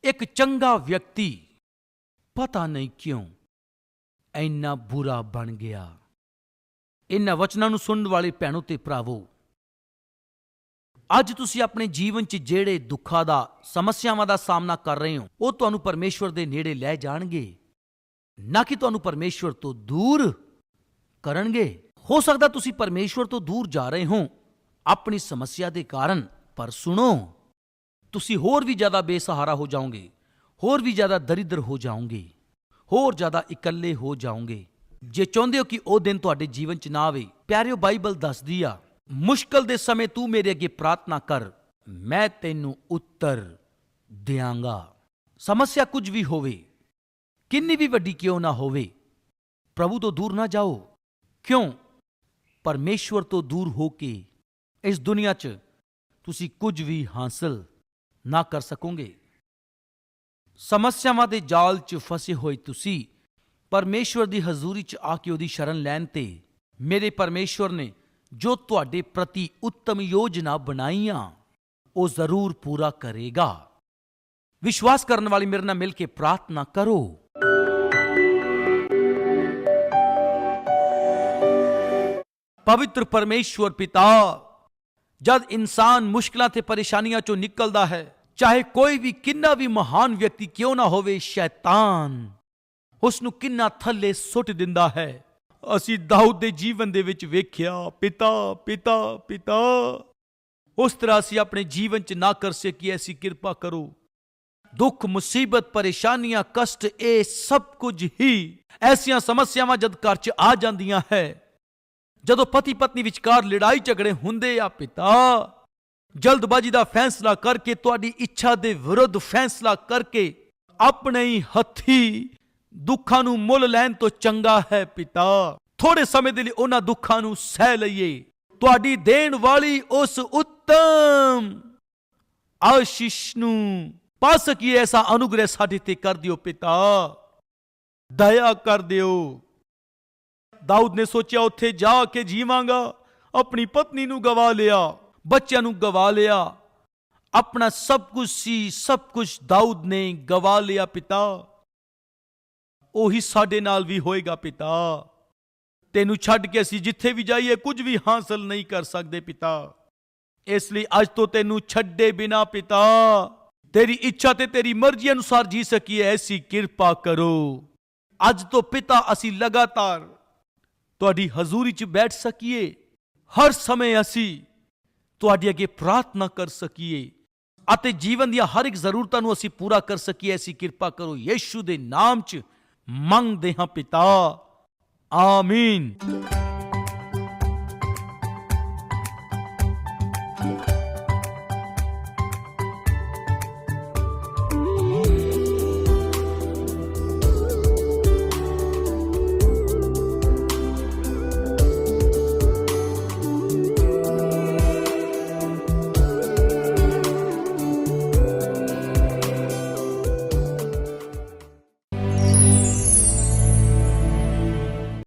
ਇੱਕ ਚੰਗਾ ਵਿਅਕਤੀ ਪਤਾ ਨਹੀਂ ਕਿਉਂ ਇੰਨਾ ਬੁਰਾ ਬਣ ਗਿਆ ਇਹਨਾਂ ਵਚਨਾਂ ਨੂੰ ਸੁਣਨ ਵਾਲੇ ਭੈਣੋ ਤੇ ਭਰਾਵੋ ਅੱਜ ਤੁਸੀਂ ਆਪਣੇ ਜੀਵਨ 'ਚ ਜਿਹੜੇ ਦੁੱਖਾਂ ਦਾ ਸਮੱਸਿਆਵਾਂ ਦਾ ਸਾਹਮਣਾ ਕਰ ਰਹੇ ਹੋ ਉਹ ਤੁਹਾਨੂੰ ਪਰਮੇਸ਼ਵਰ ਦੇ ਨੇੜੇ ਲੈ ਜਾਣਗੇ ਨਾ ਕਿ ਤੁਹਾਨੂੰ ਪਰਮੇਸ਼ਵਰ ਤੋਂ ਦੂਰ ਕਰਨਗੇ ਹੋ ਸਕਦਾ ਤੁਸੀਂ ਪਰਮੇਸ਼ਵਰ ਤੋਂ ਦੂਰ ਜਾ ਰਹੇ ਹੋ ਆਪਣੀ ਸਮੱਸਿਆ ਦੇ ਕਾਰਨ ਪਰ ਸੁਣੋ ਤੁਸੀਂ ਹੋਰ ਵੀ ਜ਼ਿਆਦਾ ਬੇਸਹਾਰਾ ਹੋ ਜਾਓਗੇ, ਹੋਰ ਵੀ ਜ਼ਿਆਦਾ ਦਰਿਦਰ ਹੋ ਜਾਓਗੇ, ਹੋਰ ਜ਼ਿਆਦਾ ਇਕੱਲੇ ਹੋ ਜਾਓਗੇ। ਜੇ ਚਾਹੁੰਦੇ ਹੋ ਕਿ ਉਹ ਦਿਨ ਤੁਹਾਡੇ ਜੀਵਨ 'ਚ ਨਾ ਆਵੇ, ਪਿਆਰਿਓ, ਬਾਈਬਲ ਦੱਸਦੀ ਆ, ਮੁਸ਼ਕਲ ਦੇ ਸਮੇਂ ਤੂੰ ਮੇਰੇ ਅੱਗੇ ਪ੍ਰਾਰਥਨਾ ਕਰ, ਮੈਂ ਤੈਨੂੰ ਉੱਤਰ ਦਿਆਂਗਾ। ਸਮੱਸਿਆ ਕੁਝ ਵੀ ਹੋਵੇ, ਕਿੰਨੀ ਵੀ ਵੱਡੀ ਕਿਉਂ ਨਾ ਹੋਵੇ, ਪ੍ਰਭੂ ਤੋਂ ਦੂਰ ਨਾ ਜਾਓ। ਕਿਉਂ? ਪਰਮੇਸ਼ਵਰ ਤੋਂ ਦੂਰ ਹੋ ਕੇ ਇਸ ਦੁਨੀਆ 'ਚ ਤੁਸੀਂ ਕੁਝ ਵੀ ਹਾਸਲ ਨਾ ਕਰ ਸਕੋਗੇ। ਸਮੱਸਿਆਵਾਂ ਦੇ ਜਾਲ 'ਚ ਫਸੇ ਹੋਏ ਤੁਸੀਂ, ਪਰਮੇਸ਼ਵਰ ਦੀ ਹਜ਼ੂਰੀ 'ਚ ਆ ਕੇ ਉਹਦੀ ਸ਼ਰਨ ਲੈਣ ਤੇ, ਮੇਰੇ ਪਰਮੇਸ਼ਵਰ ਨੇ ਜੋ ਤੁਹਾਡੇ ਪ੍ਰਤੀ ਉੱਤਮ ਯੋਜਨਾ ਬਣਾਈਆਂ, ਉਹ ਜ਼ਰੂਰ ਪੂਰਾ ਕਰੇਗਾ। ਵਿਸ਼ਵਾਸ ਕਰਨ ਵਾਲੇ ਮੇਰੇ ਨਾਲ ਮਿਲ ਕੇ ਪ੍ਰਾਰਥਨਾ ਕਰੋ। ਪਵਿੱਤਰ ਪਰਮੇਸ਼ਵਰ ਪਿਤਾ ਜਦ ਇਨਸਾਨ ਮੁਸ਼ਕਲਾਂ ਤੇ ਪਰੇਸ਼ਾਨੀਆਂ ਚੋਂ ਨਿਕਲਦਾ ਹੈ, ਚਾਹੇ ਕੋਈ ਵੀ ਕਿੰਨਾ ਵੀ ਮਹਾਨ ਵਿਅਕਤੀ ਕਿਉਂ ਨਾ ਹੋਵੇ, ਸ਼ੈਤਾਨ ਉਸ ਨੂੰ ਕਿੰਨਾ ਥੱਲੇ ਸੁੱਟ ਦਿੰਦਾ ਹੈ। ਅਸੀਂ ਦਾਊਦ ਦੇ ਜੀਵਨ ਦੇ ਵਿੱਚ ਵੇਖਿਆ, ਪਿਤਾ ਪਿਤਾ ਪਿਤਾ। ਉਸ ਤਰ੍ਹਾਂ ਅਸੀਂ ਆਪਣੇ ਜੀਵਨ 'ਚ ਨਾ ਕਰ ਸਕੀਏ ਐਸੀ ਕਿਰਪਾ ਕਰੋ। ਦੁੱਖ, ਮੁਸੀਬਤ, ਪਰੇਸ਼ਾਨੀਆਂ, ਕਸ਼ਟ, ਇਹ ਸਭ ਕੁਝ ਹੀ ਐਸੀਆਂ ਸਮੱਸਿਆਵਾਂ ਜਦ ਘਰ 'ਚ ਆ ਜਾਂਦੀਆਂ ਹੈ ਜਦੋਂ ਪਤੀ ਪਤਨੀ ਵਿਚਕਾਰ ਲੜਾਈ ਝਗੜੇ ਹੁੰਦੇ ਆ ਪਿਤਾ, ਜਲਦਬਾਜ਼ੀ ਦਾ ਫੈਸਲਾ ਕਰਕੇ ਤੁਹਾਡੀ ਇੱਛਾ ਦੇ ਵਿਰੁੱਧ ਫੈਸਲਾ ਕਰਕੇ ਆਪਣੇ ਹੀ ਹੱਥੀ ਦੁੱਖਾਂ ਨੂੰ ਮੁੱਲ ਲੈਣ ਤੋਂ ਚੰਗਾ ਹੈ ਪਿਤਾ। ਥੋੜੇ ਸਮੇਂ ਦੇ ਲਈ ਉਹਨਾਂ ਦੁੱਖਾਂ ਨੂੰ ਸਹਿ ਲਈਏ। ਤੁਹਾਡੀ ਦੇਣ ਵਾਲੀ ਉਸ ਉੱਤਮ ਆਸ਼ੀਸ਼ ਨੂੰ ਪਾ ਸਕੀਏ ਐਸਾ ਅਨੁਗ੍ਰਹਿ ਸਾਡੇ ਤੇ ਕਰ ਦਿਓ ਪਿਤਾ। ਦਇਆ ਕਰ ਦਿਓ। ਦਾਊਦ ਨੇ ਸੋਚਿਆ, ਉੱਥੇ ਜਾ ਕੇ ਜੀਵਾਂਗਾ। ਆਪਣੀ ਪਤਨੀ ਨੂੰ ਗਵਾ ਲਿਆ, ਬੱਚਿਆਂ ਨੂੰ ਗਵਾ ਲਿਆ। ਆਪਣਾ ਸਭ ਕੁਝ ਸੀ, ਸਭ ਕੁਝ ਦਾਊਦ ਨੇ ਗਵਾ ਲਿਆ ਪਿਤਾ। ਉਹੀ ਸਾਡੇ ਨਾਲ ਵੀ ਹੋਏਗਾ ਪਿਤਾ। ਤੈਨੂੰ ਛੱਡ ਕੇ ਅਸੀਂ ਜਿੱਥੇ ਵੀ ਜਾਈਏ, ਕੁਝ ਵੀ ਹਾਸਲ ਨਹੀਂ ਕਰ ਸਕਦੇ ਪਿਤਾ। ਇਸ ਲਈ ਅੱਜ ਤੋਂ ਤੈਨੂੰ ਛੱਡੇ ਬਿਨਾ ਪਿਤਾ। ਤੇਰੀ ਇੱਛਾ ਤੇ ਤੇਰੀ ਮਰਜ਼ੀ ਅਨੁਸਾਰ ਜੀ ਸਕੀਏ, ਐਸੀ ਕਿਰਪਾ ਕਰੋ। ਅੱਜ ਤੋਂ ਪਿਤਾ, ਅਸੀਂ ਲਗਾਤਾਰ ਤੁਹਾਡੀ ਹਜ਼ੂਰੀ 'ਚ ਬੈਠ ਸਕੀਏ। ਹਰ ਸਮੇਂ ਅਸੀਂ ਤੁਹਾਡੇ ਅੱਗੇ ਪ੍ਰਾਰਥਨਾ ਕਰ ਸਕੀਏ ਅਤੇ ਜੀਵਨ ਦੀਆਂ ਹਰ ਇੱਕ ਜ਼ਰੂਰਤਾਂ ਨੂੰ ਅਸੀਂ ਪੂਰਾ ਕਰ ਸਕੀਏ, ਐਸੀ ਕਿਰਪਾ ਕਰੋ ਯੀਸ਼ੂ ਦੇ ਨਾਮ 'ਚ ਮੰਗਦੇ ਹਾਂ ਪਿਤਾ। ਆਮੀਨ।